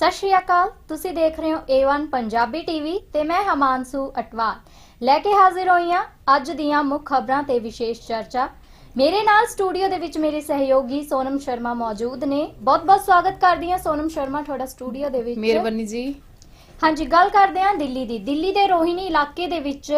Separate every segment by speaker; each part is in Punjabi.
Speaker 1: ਸਤਿ ਸ਼੍ਰੀ ਅਕਾਲ, ਤੁਸੀਂ ਦੇਖ ਰਹੇ ਹੋ A1 ਪੰਜਾਬੀ ਟੀਵੀ ਤੇ ਮੈਂ ਹਮਾਨਸੂ ਅਟਵਾਲ। ਲੈ ਕੇ ਹਾਜ਼ਰ ਹੋਈ ਹਾਂ ਅੱਜ ਦੀਆਂ ਮੁੱਖ ਖਬਰਾਂ ਤੇ ਵਿਸ਼ੇਸ਼ ਚਰਚਾ। ਮੇਰੇ ਨਾਲ ਸਟੂਡੀਓ ਦੇ ਵਿੱਚ ਮੇਰੇ ਸਹਿਯੋਗੀ ਸੋਨਮ ਸ਼ਰਮਾ ਮੌਜੂਦ ਨੇ। ਬਹੁਤ-ਬਹੁਤ ਸਵਾਗਤ ਕਰਦੀ ਹਾਂ ਸੋਨਮ ਸ਼ਰਮਾ, ਤੁਹਾਡਾ ਸਟੂਡੀਓ ਦੇ ਵਿੱਚ।
Speaker 2: ਮਿਹਰਬਾਨੀ ਜੀ।
Speaker 1: ਹਾਂਜੀ ਗੱਲ ਕਰਦੇ ਹਾਂ ਦਿੱਲੀ ਦੀ। ਦਿੱਲੀ ਦੇ ਰੋਹਿਣੀ ਇਲਾਕੇ ਦੇ ਵਿੱਚ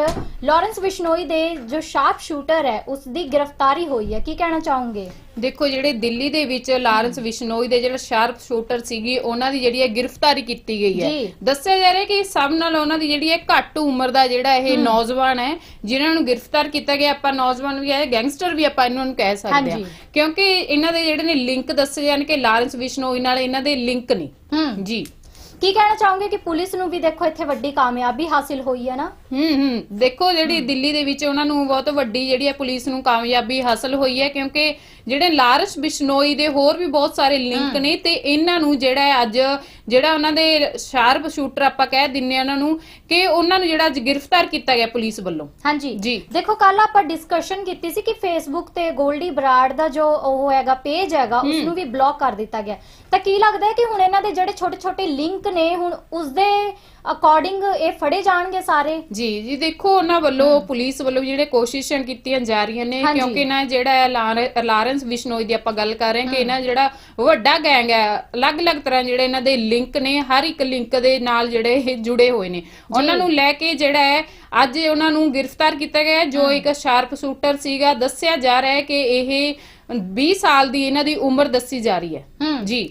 Speaker 1: ਲਾਰੈਂਸ ਬਿਸ਼ਨੋਈ ਦੇ ਜੋ ਸ਼ਾਰਪ ਸ਼ੂਟਰ ਹੈ ਉਸ ਦੀ ਗ੍ਰਿਫਤਾਰੀ ਹੋਈ ਹੈ। ਕੀ ਕਹਿਣਾ ਚਾਹੋਗੇ?
Speaker 2: ਦੇਖੋ ਜਿਹੜੇ ਦਿੱਲੀ ਦੇ ਵਿੱਚ ਲਾਰੈਂਸ ਵਿਸ਼ਨੋਈ ਦੇ ਜਿਹੜਾ ਸ਼ਾਰਪ ਸ਼ੂਟਰ ਸੀਗੀ ਉਹਨਾਂ ਦੀ ਜਿਹੜੀ ਹੈ ਗ੍ਰਿਫਤਾਰੀ ਕੀਤੀ ਗਈ ਹੈ।
Speaker 1: ਜੀ।
Speaker 2: ਦੱਸਿਆ ਜਾ ਰਿਹਾ ਕਿ ਸਭ ਨਾਲ ਉਹਨਾਂ ਦੀ ਜਿਹੜੀ ਹੈ ਘੱਟ ਉਮਰ ਦਾ ਜਿਹੜਾ ਇਹ ਨੌਜਵਾਨ ਹੈ ਜਿਨ੍ਹਾਂ ਨੂੰ ਗ੍ਰਿਫਤਾਰ ਕੀਤਾ ਗਿਆ ਆਪਾਂ ਨੌਜਵਾਨ ਵੀ ਹੈ ਗੈਂਗਸਟਰ ਵੀ ਆਪਾਂ ਇਹਨਾਂ ਨੂੰ ਕਹਿ ਸਕਦੇ ਹਾਂ।
Speaker 1: ਹਾਂਜੀ।
Speaker 2: ਕਿਉਂਕਿ ਇਹਨਾਂ ਦੇ ਜਿਹੜੇ ਨੇ ਲਿੰਕ ਦੱਸੇ ਜਾਣ ਕਿ ਲਾਰੈਂਸ ਵਿਸ਼ਨੋਈ ਨਾਲ ਇਹਨਾਂ ਦੇ ਲਿੰਕ ਨੇ।
Speaker 1: ਹੂੰ।
Speaker 2: ਜੀ।
Speaker 1: ਕੀ ਕਹਿਣਾ ਚਾਹੋਗੇ ਕਿ ਪੁਲਿਸ ਨੂੰ ਵੀ ਦੇਖੋ ਇੱਥੇ ਵੱਡੀ ਕਾਮਯਾਬੀ ਹਾਸਿਲ ਹੋਈ ਹੈ ਨਾ?
Speaker 2: ਹੂੰ ਹੂੰ। ਦੇਖੋ ਜਿਹੜੀ ਦਿੱਲੀ ਦੇ ਵਿੱਚ ਉਹਨਾਂ ਨੂੰ ਬਹੁਤ ਵੱਡੀ ਜਿਹੜੀ ਹੈ ਪੁਲਿਸ ਨੂੰ ਕਾਮਯਾਬੀ ਹਾਸਲ ਹੋਈ ਹੈ ਕਿਉਂਕਿ ਜਿਹੜੇ ਲਾਰੈਂਸ ਬਿਸ਼ਨੋਈ ਦੇ ਹੋਰ ਵੀ ਬਹੁਤ ਸਾਰੇ ਲਿੰਕ ਨੇ ਤੇ ਇਹਨਾਂ ਨੂੰ ਜਿਹੜਾ ਹੈ ਅੱਜ ਜਿਹੜਾ ਉਹਨਾਂ ਦੇ ਸ਼ਾਰਪ ਸ਼ੂਟਰ ਆਪਾਂ ਕਹਿ ਦਿੰਨੇ ਆ ਉਹਨਾਂ ਨੂੰ ਕਿ ਉਹਨਾਂ ਨੂੰ ਜਿਹੜਾ ਅੱਜ ਗ੍ਰਿਫਤਾਰ ਕੀਤਾ ਗਿਆ ਪੁਲਿਸ ਵੱਲੋਂ।
Speaker 1: ਹਾਂਜੀ।
Speaker 2: ਜੀ।
Speaker 1: ਦੇਖੋ ਕੱਲ ਆਪਾਂ ਡਿਸਕਸ਼ਨ ਕੀਤੀ ਸੀ ਕਿ ਫੇਸਬੁੱਕ ਤੇ 골ਡੀ ਬਰਾੜ ਦਾ ਜੋ ਉਹ ਹੈਗਾ ਪੇਜ ਹੈਗਾ ਉਸ ਨੂੰ ਵੀ ਬਲੌਕ ਕਰ ਦਿੱਤਾ ਗਿਆ। ਤਾਂ ਕੀ ਲੱਗਦਾ ਹੈ ਕਿ ਹੁਣ ਇਹਨਾਂ ਦੇ ਜਿਹੜੇ ਛੋਟੇ ਛੋਟੇ ਲਿੰਕ ਨੇ ਹੁਣ ਉਸ ਦੇ ਅਕੋਰਡਿੰਗ ਇਹ ਫੜੇ ਜਾਣਗੇ ਸਾਰੇ?
Speaker 2: ਜੀ ਜੀ ਦੇਖੋ ਉਹਨਾਂ ਵੱਲੋਂ ਪੁਲਿਸ ਵੱਲੋਂ ਜਿਹੜੇ ਕੋਸ਼ਿਸ਼ਾਂ ਕੀਤੀਆਂ ਜਾ ਰਹੀਆਂ ਨੇ
Speaker 1: ਹਾਂਜੀ।
Speaker 2: ਕਿਉਂਕਿ ਨਾ ਜਿਹੜਾ ਹੈ ਲਾਰ- ਲਾਰੈਂਸ ਬਿਸ਼ਨੋਈ ਦੀ ਆਪਾਂ ਗੱਲ ਕਰ ਰਹੇ ਹਾਂ ਕਿ ਇਹਨਾਂ ਜਿਹੜਾ ਵੱਡਾ ਗੈਂਗ ਹੈ ਅਲੱਗ-ਅਲੱਗ ਤਰ੍ਹਾਂ ਜਿਹੜੇ ਇਹਨਾਂ ਦੇ ਲਿੰਕ ਨੇ ਹਰ ਇੱਕ ਲਿੰਕ ਦੇ ਨਾਲ ਜਿਹੜੇ ਇਹ ਜੁੜੇ ਹੋਏ ਨੇ। ਉਹਨਾਂ ਨੂੰ ਲੈ ਕੇ ਜਿਹੜਾ ਹੈ ਅੱਜ ਉਹਨਾਂ ਨੂੰ ਗ੍ਰਿਫਤਾਰ ਕੀਤਾ ਗਿਆ ਹੈ, ਜੋ ਇੱਕ ਸ਼ਾਰਪ ਸ਼ੂਟਰ ਸੀਗਾ ਦੱਸਿਆ ਜਾ ਰਿਹਾ ਹੈ ਕਿ ਇਹ 20 ਸਾਲ ਦੀ ਇਹਨਾਂ ਦੀ ਉਮਰ ਦੱਸੀ ਜਾ ਰਹੀ ਹੈ।
Speaker 1: ਹੂੰ
Speaker 2: ਜੀ।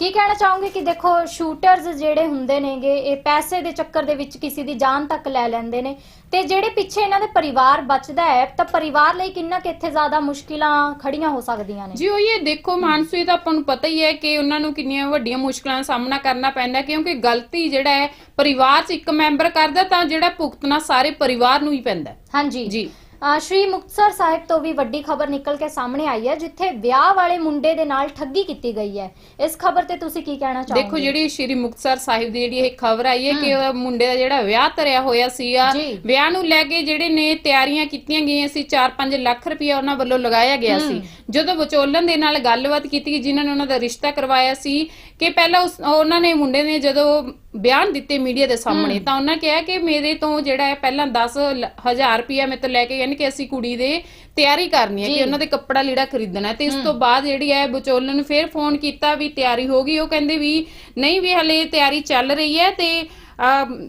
Speaker 1: ਕੀ ਕਹਿਣਾ ਚਾਹੋਗੇ ਕਿ ਦੇਖੋ ਸ਼ੂਟਰਸ ਜਿਹੜੇ ਹੁੰਦੇ ਨੇਗੇ ਇਹ ਪੈਸੇ ਦੇ ਚੱਕਰ ਦੇ ਵਿੱਚ ਕਿਸੇ ਦੀ ਜਾਨ ਤੱਕ ਲੈ ਲੈਂਦੇ ਨੇ ਤੇ ਜਿਹੜੇ ਪਿੱਛੇ ਇਹਨਾਂ ਦੇ ਪਰਿਵਾਰ ਬਚਦਾ ਹੈ ਤਾਂ ਪਰਿਵਾਰ ਲਈ ਕਿੰਨਾ ਕਿ ਇੱਥੇ ਜ਼ਿਆਦਾ ਮੁਸ਼ਕਿਲਾਂ ਖੜੀਆਂ ਹੋ ਸਕਦੀਆਂ ਨੇ?
Speaker 2: ਜੀ ਉਹ ਇਹ ਦੇਖੋ ਮਾਨਸੂ ਇਹ ਤਾਂ ਆਪਾਂ ਨੂੰ ਪਤਾ ਹੀ ਹੈ ਕਿ ਉਹਨਾਂ ਨੂੰ ਕਿੰਨੀਆਂ ਵੱਡੀਆਂ ਮੁਸ਼ਕਲਾਂ ਦਾ ਸਾਹਮਣਾ ਕਰਨਾ ਪੈਂਦਾ ਕਿਉਂਕਿ ਗਲਤੀ ਜਿਹੜਾ ਹੈ ਪਰਿਵਾਰ 'ਚ ਇੱਕ ਮੈਂਬਰ ਕਰਦਾ ਤਾਂ ਜਿਹੜਾ ਭੁਗਤਣਾ ਸਾਰੇ ਪਰਿਵਾਰ ਨੂੰ ਹੀ ਪੈਂਦਾ।
Speaker 1: ਹਾਂਜੀ।
Speaker 2: ਜੀ।
Speaker 1: ਸ਼੍ਰੀ ਮੁਕਤਸਰ ਸਾਹਿਬ ਤੋਂ ਵੀ ਵੱਡੀ ਖਬਰ ਨਿਕਲ ਕੇ ਸਾਹਮਣੇ ਆਈ ਹੈ ਜਿੱਥੇ ਵਿਆਹ ਵਾਲੇ ਮੁੰਡੇ ਦੇ ਨਾਲ ਠੱਗੀ ਕੀਤੀ ਗਈ ਹੈ। ਇਸ ਖਬਰ ਤੇ ਤੁਸੀਂ ਕੀ ਕਹਿਣਾ ਚਾਹੋਗੇ?
Speaker 2: ਦੇਖੋ ਜਿਹੜੀ ਸ਼੍ਰੀ ਮੁਕਤਸਰ ਸਾਹਿਬ ਦੀ ਜਿਹੜੀ ਇਹ ਖਬਰ ਆਈ ਹੈ ਕਿ ਉਹ ਮੁੰਡੇ ਦਾ ਜਿਹੜਾ ਵਿਆਹ ਧਰਿਆ ਹੋਇਆ ਸੀਗਾ। ਵਿਆਹ ਨੂੰ ਲੈ ਕੇ ਜਿਹੜੇ ਨੇ ਤਿਆਰੀਆਂ ਕੀਤੀਆਂ ਗਈਆਂ ਸੀ 4-5 ਲੱਖ ਰੁਪਇਆ ਉਹਨਾਂ ਵੱਲੋਂ ਲਗਾਇਆ ਗਿਆ ਸੀ। ਜਦੋਂ ਵਿਚੋਲਨ ਦੇ ਨਾਲ ਗੱਲਬਾਤ ਕੀਤੀ ਜਿਨ੍ਹਾਂ ਨੇ ਉਹਨਾਂ ਦਾ ਰਿਸ਼ਤਾ ਕਰਵਾਇਆ ਸੀ ਕਿ ਪਹਿਲਾਂ ਉਹਨਾਂ ਨੇ ਮੁੰਡੇ ਨੇ ਜਦੋਂ ਬਿਆਨ ਦਿੱਤੇ ਮੀਡੀਆ ਦੇ ਸਾਹਮਣੇ ਤਾਂ ਉਹਨਾਂ ਕਿਹਾ ਕਿ ਮੇਰੇ ਤੋਂ ਜਿਹੜਾ ਹੈ ਪਹਿਲਾਂ 10000 ਰੁਪਇਆ ਮੇਰੇ ਤੋਂ ਲੈ ਕੇ ਯਾਨੀ ਕਿ ਅਸੀਂ ਕੁੜੀ ਦੇ ਤਿਆਰੀ ਕਰਨੀ ਹੈ। ਕਿ ਉਹਨਾਂ ਦੇ ਕੱਪੜਾ ਲੀੜਾ ਖਰੀਦਣਾ ਹੈ। ਤੇ ਇਸ ਤੋਂ ਬਾਅਦ ਜਿਹੜੀ ਹੈ ਵਿਚੋਲਨ ਨੂੰ ਫਿਰ ਫੋਨ ਕੀਤਾ ਵੀ ਤਿਆਰੀ ਹੋ ਗਈ। ਉਹ ਕਹਿੰਦੇ ਵੀ ਨਹੀਂ ਵੀ ਹਲੇ ਤਿਆਰੀ ਚੱਲ ਰਹੀ ਹੈ ਤੇ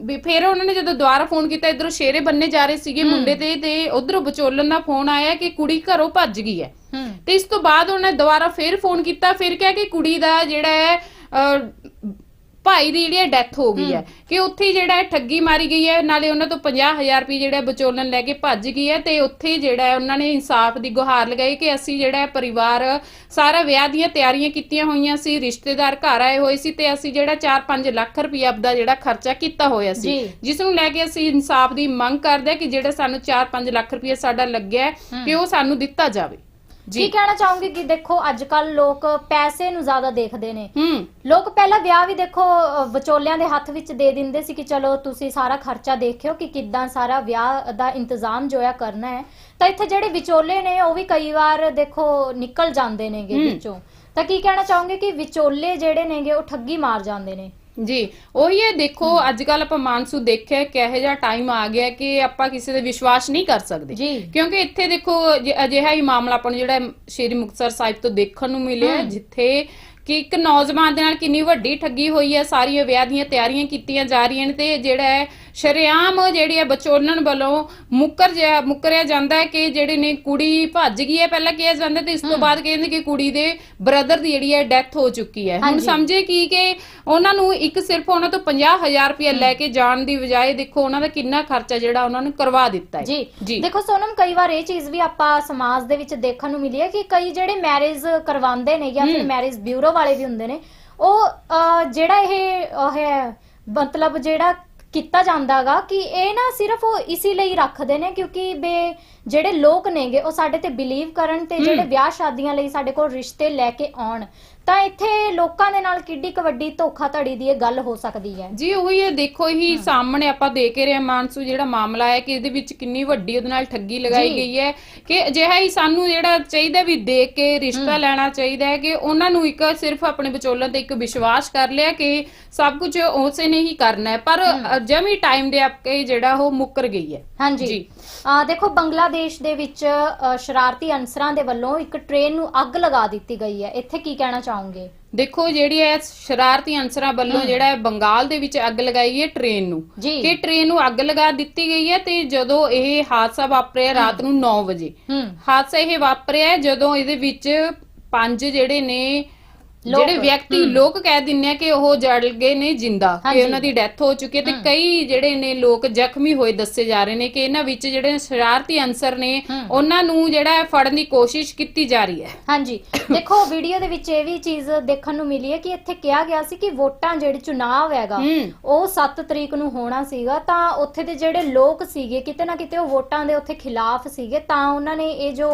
Speaker 2: ਵੀ ਫਿਰ ਉਹਨਾਂ ਨੇ ਜਦੋਂ ਦੁਬਾਰਾ ਫੋਨ ਕੀਤਾ ਇਧਰੋਂ ਸ਼ੇਰੇ ਬੰਨੇ ਜਾ ਰਹੇ ਸੀਗੇ ਮੁੰਡੇ ਤੇ ਤੇ ਉਧਰੋਂ ਵਿਚੋਲਨ ਦਾ ਫੋਨ ਆਇਆ ਕਿ ਕੁੜੀ ਘਰੋਂ ਭੱਜ ਗਈ ਹੈ। ਤੇ ਇਸ ਤੋਂ ਬਾਅਦ ਉਹਨੇ ਦੁਬਾਰਾ ਫਿਰ ਫੋਨ ਕੀਤਾ ਫਿਰ ਕਿਹਾ ਕਿ ਕੁੜੀ ਦਾ ਜਿਹੜਾ ਹੈ ਭਾਈ ਦੀ ਜਿਹੜੀ ਡੈਥ ਹੋ ਗਈ ਹੈ। ਕਿ ਉੱਥੇ ਜਿਹੜਾ ਹੈ ਠੱਗੀ ਮਾਰੀ ਗਈ ਹੈ ਨਾਲੇ ਉਹਨਾਂ ਤੋਂ 50000 ਰੁਪਏ ਜਿਹੜਾ ਵਿਚੋਲਨ ਲੈ ਕੇ ਭੱਜ ਗਈ ਹੈ ਤੇ ਉੱਥੇ ਜਿਹੜਾ ਹੈ ਉਹਨਾਂ ਨੇ ਇਨਸਾਫ ਦੀ ਗੁਹਾਰ ਲਗਾਈ ਕਿ ਅਸੀਂ ਜਿਹੜਾ ਹੈ ਪਰਿਵਾਰ ਸਾਰਾ ਵਿਆਹ ਦੀਆਂ ਤਿਆਰੀਆਂ ਕੀਤੀਆਂ ਹੋਈਆਂ ਸੀ ਰਿਸ਼ਤੇਦਾਰ ਘਰ ਆਏ ਹੋਏ ਸੀ ਤੇ ਅਸੀਂ ਜਿਹੜਾ 4-5 ਲੱਖ ਰੁਪਏ ਆਪਦਾ ਜਿਹੜਾ ਖਰਚਾ ਕੀਤਾ ਹੋਇਆ ਸੀ। ਜਿਸ ਨੂੰ ਲੈ ਕੇ ਅਸੀਂ ਇਨਸਾਫ ਦੀ ਮੰਗ ਕਰਦੇ ਕਿ ਜਿਹੜਾ ਸਾਨੂੰ 4-5 ਲੱਖ ਰੁਪਏ ਸਾਡਾ ਲੱਗਿਆ ਕਿ ਉਹ ਸਾਨੂੰ ਦਿੱਤਾ ਜਾਵੇ।
Speaker 1: ਕੀ ਕਹਿਣਾ ਚਾਹੋਗੇ ਕਿ ਦੇਖੋ ਅੱਜ ਕੱਲ ਲੋਕ ਪੈਸੇ ਨੂੰ ਜ਼ਿਆਦਾ ਦੇਖਦੇ ਨੇ?
Speaker 2: ਹੂੰ।
Speaker 1: ਲੋਕ ਪਹਿਲਾਂ ਵਿਆਹ ਵੀ ਦੇਖੋ ਵਿਚੋਲਿਆਂ ਦੇ ਹੱਥ ਵਿੱਚ ਦੇ ਦਿੰਦੇ ਸੀ ਕਿ ਚਲੋ ਤੁਸੀਂ ਸਾਰਾ ਖਰਚਾ ਦੇਖਿਓ ਕਿ ਕਿੱਦਾਂ ਸਾਰਾ ਵਿਆਹ ਦਾ ਇੰਤਜ਼ਾਮ ਜੋ ਹੈ ਕਰਨਾ ਹੈ। ਤਾਂ ਇੱਥੇ ਜਿਹੜੇ ਵਿਚੋਲੇ ਨੇ ਉਹ ਵੀ ਕਈ ਵਾਰ ਦੇਖੋ ਨਿਕਲ ਜਾਂਦੇ ਨੇਗੇ
Speaker 2: ਹੂੰ।
Speaker 1: ਵਿੱਚੋਂ। ਤਾਂ ਕੀ ਕਹਿਣਾ ਚਾਹੋਗੇ ਕਿ ਵਿਚੋਲੇ ਜਿਹੜੇ ਨੇਗੇ ਉਹ ਠੱਗੀ ਮਾਰ ਜਾਂਦੇ ਨੇ?
Speaker 2: ਜੀ ਉਹੀ ਹੈ ਦੇਖੋ ਅੱਜ ਕੱਲ ਆਪਾਂ ਮਾਨਸੂ ਦੇਖਿਆ ਕਿਹੋ ਜਿਹਾ ਟਾਈਮ ਆ ਗਿਆ ਕਿ ਆਪਾਂ ਕਿਸੇ ਤੇ ਵਿਸ਼ਵਾਸ ਨਹੀਂ ਕਰ ਸਕਦੇ।
Speaker 1: ਜੀ।
Speaker 2: ਕਿਉਂਕਿ ਇੱਥੇ ਦੇਖੋ ਅਜਿ- ਅਜਿਹਾ ਹੀ ਮਾਮਲਾ ਆਪਾਂ ਨੂੰ ਜਿਹੜਾ ਸ਼੍ਰੀ ਮੁਕਤਸਰ ਸਾਹਿਬ ਤੋਂ ਦੇਖਣ ਨੂੰ ਮਿਲਿਆ ਹੈ, ਜਿੱਥੇ ਕਿ ਇੱਕ ਨੌਜਵਾਨ ਦੇ ਨਾਲ ਕਿੰਨੀ ਵੱਡੀ ਠੱਗੀ ਹੋਈ ਹੈ ਸਾਰੀਆਂ ਵਿਆਹ ਦੀਆਂ ਤਿਆਰੀਆਂ ਕੀਤੀਆਂ ਜਾ ਰਹੀਆਂ ਨੇ ਤੇ ਜਿਹੜਾ ਹੈ ਸ਼ਰੇਆਮ ਜਿਹੜੀ ਹੈ ਵਿਚੋਲਣ ਵੱਲੋਂ ਮੁੱਕਰ ਜਿਹਾ ਮੁੱਕਰਿਆ ਜਾਂਦਾ ਹੈ ਕਿ ਜਿਹੜੇ ਨੇ ਕੁੜੀ ਭੱਜ ਗਈ ਹੈ। ਪਹਿਲਾਂ ਕਿਹਾ ਜਾਂਦਾ ਤੇ ਇਸ ਤੋਂ ਬਾਅਦ ਕਹਿੰਦੇ ਕਿ ਕੁੜੀ ਦੇ ਬ੍ਰਦਰ ਦੀ ਜਿਹੜੀ ਹੈ ਡੈਥ ਹੋ ਚੁੱਕੀ ਹੈ। ਹੁਣ
Speaker 1: ਹਾਂਜੀ।
Speaker 2: ਸਮਝੇ ਕੀ ਕਿ ਉਹਨਾਂ ਨੂੰ ਇੱਕ ਸਿਰਫ ਉਹਨਾਂ ਤੋਂ 50000 ਰੁਪਏ ਲੈ ਕੇ ਜਾਣ ਦੀ ਬਜਾਏ ਦੇਖੋ ਉਹਨਾਂ ਦਾ ਕਿੰਨਾ ਖਰਚਾ ਜਿਹੜਾ ਉਹਨਾਂ ਨੂੰ ਕਰਵਾ ਦਿੱਤਾ ਹੈ।
Speaker 1: ਜੀ।
Speaker 2: ਜੀ।
Speaker 1: ਦੇਖੋ ਸੋਨਮ ਕਈ ਵਾਰ ਇਹ ਚੀਜ਼ ਵੀ ਆਪਾਂ ਸਮਾਜ ਦੇ ਵਿੱਚ ਦੇਖਣ ਨੂੰ ਮਿਲੀ ਹੈ ਕਿ ਕਈ ਜਿਹੜੇ ਮੈਰਿਜ ਕਰਵਾਉਂਦੇ ਨੇ ਜਾਂ ਫਿਰ
Speaker 2: ਹਮ।
Speaker 1: ਮੈਰਿਜ ਬਿਊਰੋ ਵਾਲੇ ਵੀ ਹੁੰਦੇ ਨੇ ਉਹ ਅਹ, ਜਿਹੜਾ ਇਹ ਉਹ ਹੈ ਮਤਲਬ ਜਿਹੜਾ ਕੀਤਾ ਜਾਂਦਾਗਾ ਕਿ ਇਹ ਨਾ ਸਿਰਫ ਉਹ ਇਸੇ ਲਈ ਰੱਖਦੇ ਨੇ ਕਿਉਂਕਿ ਬੇ ਜਿਹੜੇ ਲੋਕ ਨੇਗੇ ਉਹ ਸਾਡੇ ਤੇ ਬਿਲੀਵ ਕਰਨ ਤੇ ਜਿਹੜੇ ਵਿਆਹ ਸ਼ਾਦੀਆਂ ਲਈ ਸਾਡੇ ਕੋਲ ਰਿਸ਼ਤੇ ਲੈ ਕੇ ਆਉਣ। ਤਾਂ ਇੱਥੇ ਲੋਕਾਂ ਦੇ ਨਾਲ ਕਿੱਡੀ ਕੁ ਵੱਡੀ ਧੋਖਾਧੜੀ ਦੀ ਇਹ ਗੱਲ ਹੋ ਸਕਦੀ ਹੈ।
Speaker 2: ਜੀ ਉਹੀ ਹੈ ਦੇਖੋ ਹੀ। ਸਾਹਮਣੇ ਆਪਾਂ ਦੇਖ ਰਹੇ ਹਾਂ ਮਾਨਸੂ ਜਿਹੜਾ ਮਾਮਲਾ ਹੈ ਕਿ ਇਹਦੇ ਵਿੱਚ ਕਿੰਨੀ ਵੱਡੀ ਉਹਦੇ ਨਾਲ ਠੱਗੀ ਲਗਾਈ
Speaker 1: ਜੀ।
Speaker 2: ਗਈ ਹੈ ਕਿ ਅਜਿਹਾ ਹੀ ਸਾਨੂੰ ਜਿਹੜਾ ਚਾਹੀਦਾ ਵੀ ਦੇਖ ਕੇ ਰਿਸ਼ਤਾ ਲੈਣਾ ਚਾਹੀਦਾ ਹੈ ਕਿ ਉਹਨਾਂ ਨੂੰ ਇੱਕ ਸਿਰਫ ਆਪਣੇ ਵਿਚੋਲਨ ਤੇ ਇੱਕ ਵਿਸ਼ਵਾਸ ਕਰ ਲਿਆ ਕਿ ਸਭ ਕੁਝ ਉਸੇ ਨੇ ਹੀ ਕਰਨਾ ਹੈ। ਪਰ ਜਮੀ ਟਾਈਮ ਦੇ ਆਪਕੇ ਜਿਹੜਾ ਉਹ ਮੁੱਕਰ ਗਈ ਹੈ।
Speaker 1: ਹਾਂਜੀ।
Speaker 2: ਜੀ।
Speaker 1: ਆ ਦੇਖੋ ਬੰਗਲਾਦੇਸ਼ ਦੇ ਵਿੱਚ ਅ, ਸ਼ਰਾਰਤੀ ਅਨਸਰਾਂ ਦੇ ਵੱਲੋਂ ਇੱਕ ਟ੍ਰੇਨ ਨੂੰ ਅੱਗ ਲਗਾ ਦਿੱਤੀ ਗਈ ਹੈ। ਇੱਥੇ ਕੀ ਕਹਿਣਾ ਚਾਹੋਗੇ?
Speaker 2: ਦੇਖੋ ਜਿਹੜੀ ਹੈ ਸ਼ਰਾਰਤੀ ਅਨਸਰਾਂ ਵੱਲੋਂ ਜਿਹੜਾ ਹੈ ਬੰਗਾਲ ਦੇ ਵਿੱਚ ਅੱਗ ਲਗਾਈ ਹੈ ਟ੍ਰੇਨ ਨੂੰ।
Speaker 1: ਜੀ।
Speaker 2: ਕਿ ਟ੍ਰੇਨ ਨੂੰ ਅੱਗ ਲਗਾ ਦਿੱਤੀ ਗਈ ਹੈ ਤੇ ਜਦੋਂ ਇਹ ਹਾਦਸਾ ਵਾਪਰਿਆ ਰਾਤ ਨੂੰ 9 ਵਜੇ।
Speaker 1: ਹੂੰ
Speaker 2: ਹਾਦਸਾ ਇਹ ਵਾਪਰਿਆ ਜਦੋਂ ਇਹਦੇ ਵਿੱਚ ਪੰਜ ਜਿਹੜੇ ਨੇ ਜਿਹੜੇ ਵਿਅਕਤੀ ਲੋਕ ਕਹਿ ਦਿੰਨੇ ਆ ਕਿ ਉਹ ਜੜ ਗਏ ਨੇ ਜਿੰਦਾ। ਕਿ ਉਹਨਾਂ ਦੀ ਡੈਥ ਹੋ ਚੁੱਕੀ ਹੈ ਤੇ ਕਈ ਜਿਹੜੇ ਨੇ ਲੋਕ ਜ਼ਖਮੀ ਹੋਏ ਦੱਸੇ ਜਾ ਰਹੇ ਨੇ ਕਿ ਇਹਨਾਂ ਵਿੱਚ ਜਿਹੜੇ ਸ਼ਰਾਰਤੀ ਅਨਸਰ ਨੇ। ਉਹਨਾਂ ਨੂੰ ਜਿਹੜਾ ਫੜਨ ਦੀ ਕੋਸ਼ਿਸ਼ ਕੀਤੀ ਜਾ ਰਹੀ ਹੈ।
Speaker 1: ਹਾਂਜੀ। ਦੇਖੋ ਵੀਡੀਓ ਦੇ ਵਿੱਚ ਇਹ ਵੀ ਚੀਜ਼ ਦੇਖਣ ਨੂੰ ਮਿਲੀ ਹੈ ਕਿ ਇੱਥੇ ਕਿਹਾ ਗਿਆ ਸੀ ਕਿ ਵੋਟਾਂ ਜਿਹੜੇ ਚੁਣਾਵ ਹੈਗਾ ਉਹ 7 ਤਰੀਕ ਨੂੰ ਹੋਣਾ ਸੀਗਾ ਤਾਂ ਉੱਥੇ ਦੇ ਜਿਹੜੇ ਲੋਕ ਸੀਗੇ ਕਿਤੇ ਨਾ ਕਿਤੇ ਉਹ ਵੋਟਾਂ ਦੇ ਉੱਥੇ ਖਿਲਾਫ ਸੀਗੇ ਤਾਂ ਉਹਨਾਂ ਨੇ ਇਹ ਜੋ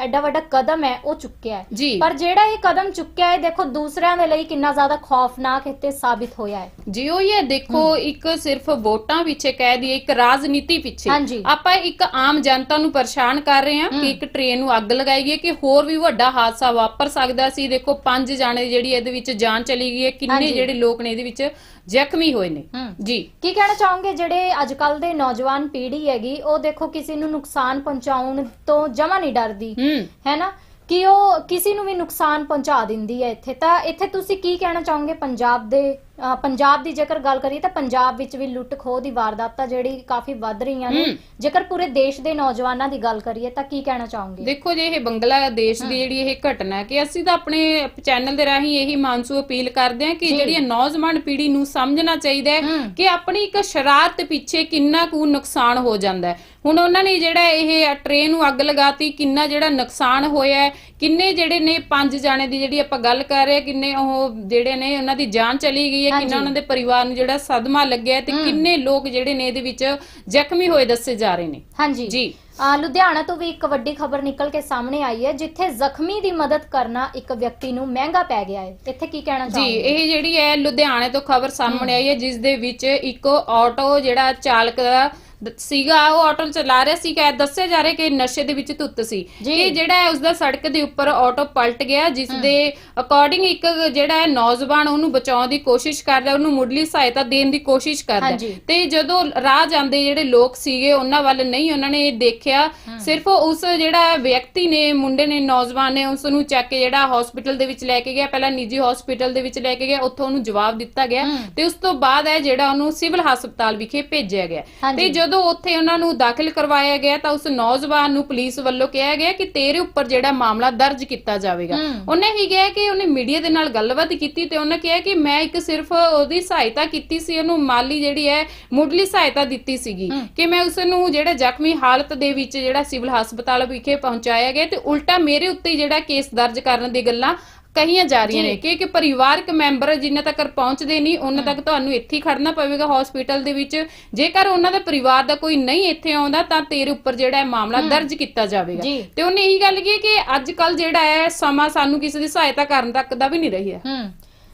Speaker 1: ਐਡਾ ਵੱਡਾ ਕਦਮ ਹੈ ਉਹ ਚੁੱਕਿਆ ਹੈ। ਪਰ ਜਿਹੜਾ ਇਹ ਕਦਮ ਚੁੱਕਿਆ ਹੈ ਦੇਖੋ ਦੂਸਰਿਆਂ ਦੇ ਲਈ ਕਿੰਨਾ ਜ਼ਿਆਦਾ ਖੌਫਨਾਕ ਇੱਥੇ ਸਾਬਿਤ ਹੋਇਆ ਹੈ।
Speaker 2: ਜੀ ਉਹ ਇਹ ਦੇਖੋ ਇੱਕ ਸਿਰਫ ਵੋਟਾਂ ਪਿੱਛੇ ਕਹਿ ਦਈਏ ਇੱਕ ਰਾਜਨੀਤੀ ਪਿੱਛੇ।
Speaker 1: ਹਾਂਜੀ।
Speaker 2: ਆਪਾਂ ਇੱਕ ਆਮ ਜਨਤਾ ਨੂੰ ਪਰੇਸ਼ਾਨ ਕਰ ਰਹੇ ਹਾਂ ਕਿ ਇੱਕ ਟ੍ਰੇਨ ਨੂੰ ਅੱਗ ਲਗਾਈ ਗਈ ਹੈ ਕਿ ਹੋਰ ਵੀ ਵੱਡਾ ਹਾਦਸਾ ਵਾਪਰ ਸਕਦਾ ਸੀ। ਦੇਖੋ ਪੰਜ ਜਾਣੇ ਜਿਹੜੀ ਇਹਦੇ ਵਿੱਚ ਜਾਨ ਚਲੀ ਗਈ ਹੈ ਕਿੰਨੇ
Speaker 1: ਹਾਂਜੀ।
Speaker 2: ਜਿਹੜੇ ਲੋਕ ਨੇ ਇਹਦੇ ਵਿੱਚ ਜ਼ਖਮੀ ਹੋਏ ਨੇ।
Speaker 1: ਹੂੰ।
Speaker 2: ਜੀ।
Speaker 1: ਕੀ ਕਹਿਣਾ ਚਾਹੋਗੇ? ਜਿਹੜੇ ਅੱਜ ਕੱਲ ਦੇ ਨੌਜਵਾਨ ਪੀੜ੍ਹੀ ਹੈਗੀ ਉਹ ਦੇਖੋ ਕਿਸੇ ਨੂੰ ਨੁਕਸਾਨ ਪਹੁੰਚਾਉਣ ਤੋਂ ਜਮਾ ਨਹੀਂ ਡਰਦੀ।
Speaker 2: ਹੂੰ।
Speaker 1: ਹੈ ਨਾ? ਕਿ ਉਹ ਕਿਸੇ ਨੂੰ ਵੀ ਨੁਕਸਾਨ ਪਹੁੰਚਾ ਦਿੰਦੀ ਹੈ ਇੱਥੇ ਤਾਂ ਇੱਥੇ ਤੁਸੀਂ ਕੀ ਕਹਿਣਾ ਚਾਹੋਗੇ ਪੰਜਾਬ ਦੇ ਅ, ਪੰਜਾਬ ਦੀ ਜੇਕਰ ਗੱਲ ਕਰੀਏ ਤਾਂ ਪੰਜਾਬ ਵਿੱਚ ਵੀ ਲੁੱਟ ਖੋਹ ਦੀ ਵਾਰਦਾਤਾਂ ਜਿਹੜੀ ਕਾਫੀ ਵੱਧ ਰਹੀਆਂ ਨੇ
Speaker 2: ਹੂੰ।
Speaker 1: ਜੇਕਰ ਪੂਰੇ ਦੇਸ਼ ਦੇ ਨੌਜਵਾਨਾਂ ਦੀ ਗੱਲ ਕਰੀਏ ਤਾਂ ਕੀ ਕਹਿਣਾ ਚਾਹੋਗੇ
Speaker 2: ਦੇਖੋ ਜੇ ਇਹ ਬੰਗਲਾਦੇਸ਼ ਦੀ ਜਿਹੜੀ ਇਹ ਘਟਨਾ ਹੈ ਕਿ ਅਸੀਂ ਤਾਂ ਆਪਣੇ ਚੈਨਲ ਦੇ ਰਾਹੀਂ ਇਹੀ ਮਾਨਸੂ ਅਪੀਲ ਕਰਦੇ ਹਾਂ ਕਿ
Speaker 1: ਜੀ।
Speaker 2: ਜਿਹੜੀ ਇਹ ਨੌਜਵਾਨ ਪੀੜ੍ਹੀ ਨੂੰ ਸਮਝਣਾ ਚਾਹੀਦਾ ਹੈ
Speaker 1: ਹੂੰ।
Speaker 2: ਕਿ ਆਪਣੀ ਇੱਕ ਸ਼ਰਾਰਤ ਪਿੱਛੇ ਕਿੰਨਾ ਕੁ ਨੁਕਸਾਨ ਹੋ ਜਾਂਦਾ ਹੈ ਹੁਣ ਉਹਨਾਂ ਨੇ ਜਿਹੜਾ ਇਹ ਟ੍ਰੇਨ ਨੂੰ ਅੱਗ ਲਗਾਤੀ ਕਿੰਨਾ ਜਿਹੜਾ ਨੁਕਸਾਨ ਹੋਇਆ ਕਿੰਨੇ ਜਿਹੜੇ ਨੇ ਪੰਜ ਜਾਣੇ ਦੀ ਜਿਹੜੀ ਆਪਾਂ ਗੱਲ ਕਰ ਰਹੇ ਕਿੰਨੇ ਉਹ ਜਿਹੜੇ ਨੇ ਉਹਨਾਂ ਦੀ ਜਾਨ ਚਲੀ ਗਈ ਹੈ। ਕਿੰਨਾ ਉਹਨਾਂ ਦੇ ਪਰਿਵਾਰ ਨੂੰ ਜਿਹੜਾ ਸਦਮਾ ਲੱਗਿਆ ਤੇ ਕਿੰਨੇ ਲੋਕ ਜਿਹੜੇ ਨੇ ਇਹਦੇ ਵਿੱਚ ਜ਼ਖਮੀ ਹੋਏ ਦੱਸੇ ਜਾ ਰਹੇ ਨੇ।
Speaker 1: ਹਾਂਜੀ।
Speaker 2: ਜੀ।
Speaker 1: ਲੁਧਿਆਣਾ ਤੋਂ ਵੀ ਇੱਕ ਵੱਡੀ ਖਬਰ ਨਿਕਲ ਕੇ ਸਾਹਮਣੇ ਆਈ ਹੈ ਜਿੱਥੇ ਜ਼ਖਮੀ ਦੀ ਮਦਦ ਕਰਨਾ ਇੱਕ ਵਿਅਕਤੀ ਨੂੰ ਮਹਿੰਗਾ ਪੈ ਗਿਆ ਹੈ। ਇੱਥੇ ਕੀ ਕਹਿਣਾ
Speaker 2: ਜੀ
Speaker 1: ਚਾਹੋਗੇ?
Speaker 2: ਇਹ ਜਿਹੜੀ ਹੈ ਲੁਧਿਆਣੇ ਤੋਂ ਖਬਰ ਸਾਹਮਣੇ ਆਈ ਹੈ ਜਿਸ ਦੇ ਵਿੱਚ ਇੱਕ ਆਟੋ ਜਿਹੜਾ ਚਾਲਕ ਦ- ਸੀਗਾ ਉਹ ਆਟੋ ਚਲਾ ਰਿਹਾ ਸੀ ਕਿ ਦੱਸਿਆ ਜਾ ਰਿਹਾ ਕਿ ਨਸ਼ੇ ਦੇ ਵਿੱਚ ਧੁੱਤ ਸੀ। ਕਿ ਜਿਹੜਾ ਹੈ ਉਸਦਾ ਸੜਕ ਦੇ ਉੱਪਰ ਆਟੋ ਪਲਟ ਗਿਆ ਜਿਸ ਦੇ ਅਕੋਰਡਿੰਗ ਇੱਕ ਜਿਹੜਾ ਹੈ ਨੌਜਵਾਨ ਉਹਨੂੰ ਬਚਾਉਣ ਦੀ ਕੋਸ਼ਿਸ਼ ਕਰਦਾ ਉਹਨੂੰ ਮੁੱਢਲੀ ਸਹਾਇਤਾ ਦੇਣ ਦੀ ਕੋਸ਼ਿਸ਼ ਕਰਦਾ। ਤੇ ਜਦੋਂ ਰਾਹ ਜਾਂਦੇ ਜਿਹੜੇ ਲੋਕ ਸੀਗੇ ਉਹਨਾਂ ਵੱਲ ਨਹੀਂ ਉਹਨਾਂ ਨੇ ਇਹ ਦੇਖਿਆ ਸਿਰਫ ਉਸ ਜਿਹੜਾ ਵਿਅਕਤੀ ਨੇ ਮੁੰਡੇ ਨੇ ਨੌਜਵਾਨ ਨੇ ਉਸ ਨੂੰ ਚੱਕ ਕੇ ਜਿਹੜਾ ਹਸਪੀਟਲ ਦੇ ਵਿੱਚ ਲੈ ਕੇ ਗਿਆ ਪਹਿਲਾਂ ਨਿੱਜੀ ਹਸਪੀਟਲ ਦੇ ਵਿੱਚ ਲੈ ਕੇ ਗਿਆ ਉੱਥੋਂ ਉਹਨੂੰ ਜਵਾਬ ਦਿੱਤਾ ਗਿਆ। ਤੇ ਉਸ ਤੋਂ ਬਾਅਦ ਹੈ ਜਿਹੜਾ ਉਹਨੂੰ ਸਿਵਲ ਹਸਪਤਾਲ ਵਿਖੇ ਭੇਜਿਆ ਗਿਆ। ਤੇ ਜਦੋਂ ਉੱਥੇ ਉਹਨਾਂ ਨੂੰ ਦਾਖਲ ਕਰਵਾਇਆ ਗਿਆ ਤਾਂ ਉਸ ਨੌਜਵਾਨ ਨੂੰ ਪੁਲਿਸ ਵੱਲੋਂ ਕਿਹਾ ਗਿਆ ਕਿ ਤੇਰੇ ਉੱਪਰ ਜਿਹੜਾ ਮਾਮਲਾ ਦਰਜ ਕੀਤਾ ਜਾਵੇਗਾ। ਉਹਨੇ ਹੀ ਕਿਹਾ ਕਿ ਉਹਨੇ ਮੀਡੀਆ ਦੇ ਨਾਲ ਗੱਲਬਾਤ ਕੀਤੀ ਤੇ ਉਹਨੇ ਕਿਹਾ ਕਿ ਮੈਂ ਇੱਕ ਸਿਰਫ ਉਹਦੀ ਸਹਾਇਤਾ ਕੀਤੀ ਸੀ ਉਹਨੂੰ ਮਾਲੀ ਜਿਹੜੀ ਹੈ ਮੁੱਢਲੀ ਸਹਾਇਤਾ ਦਿੱਤੀ ਸੀਗੀ। ਕਿ ਮੈਂ ਉਸ ਨੂੰ ਜਿਹੜਾ ਜ਼ਖਮੀ ਹਾਲਤ ਦੇ ਵਿੱਚ ਜਿਹੜਾ ਸਿਵਲ ਹਸਪਤਾਲ ਵਿਖੇ ਪਹੁੰਚਾਇਆ ਗਿਆ ਤੇ ਉਲਟਾ ਮੇਰੇ ਉੱਤੇ ਜਿਹੜਾ ਕੇਸ ਦਰਜ ਕਰਨ ਦੀ ਗੱਲਾਂ ਕਹੀਆਂ ਜਾ ਰਹੀਆਂ। ਨੇ ਕਿ ਕਿ ਪਰਿਵਾਰਕ ਮੈਂਬਰ ਜਿੰਨਾ ਤੱਕ ਪਹੁੰਚਦੇ ਨਹੀਂ ਉਹਨਾਂ ਤੱਕ ਤੁਹਾਨੂੰ ਇੱਥੇ ਹੀ ਖੜਨਾ ਪਵੇਗਾ ਹਸਪੀਟਲ ਦੇ ਵਿੱਚ। ਜੇਕਰ ਉਹਨਾਂ ਦਾ ਪਰਿਵਾਰ ਦਾ ਕੋਈ ਨਹੀਂ ਇੱਥੇ ਆਉਂਦਾ ਤਾਂ ਤੇਰੇ ਉੱਪਰ ਜਿਹੜਾ ਹੈ ਮਾਮਲਾ ਦਰਜ ਕੀਤਾ ਜਾਵੇਗਾ। ਤੇ ਉਹਨੇ ਇਹੀ ਗੱਲ ਕੀਤੀ ਕਿ ਅੱਜ ਕੱਲ ਜਿਹੜਾ ਹੈ ਸਮਾਂ ਸਾਨੂੰ ਕਿਸੇ ਦੀ ਸਹਾਇਤਾ ਕਰਨ ਤੱਕ ਦਾ ਵੀ ਨਹੀਂ ਰਹੀ ਹੈ।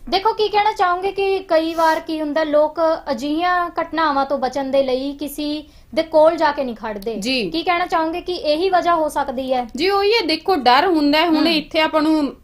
Speaker 1: ਦੇਖੋ ਕੀ ਕਹਿਣਾ ਚਾਹੋਗੇ ਕਿ ਕਈ ਵਾਰ ਕੀ ਹੁੰਦਾ ਲੋਕ ਅਜਿਹੀਆਂ ਘਟਨਾਵਾਂ ਤੋਂ ਬਚਣ ਦੇ ਲਈ ਕਿਸੇ ਦੇ ਕੋਲ ਜਾ ਕੇ ਨਹੀਂ ਖੜਦੇ। ਕੀ ਕਹਿਣਾ ਚਾਹੋਗੇ ਕਿ ਇਹੀ ਵਜ੍ਹਾ ਹੋ ਸਕਦੀ ਹੈ?
Speaker 2: ਜੀ ਉਹੀ ਹੈ ਦੇਖੋ ਡਰ ਹੁੰਦਾ ਹੈ। ਹੁਣ ਇੱਥੇ ਆਪਾਂ ਨੂੰ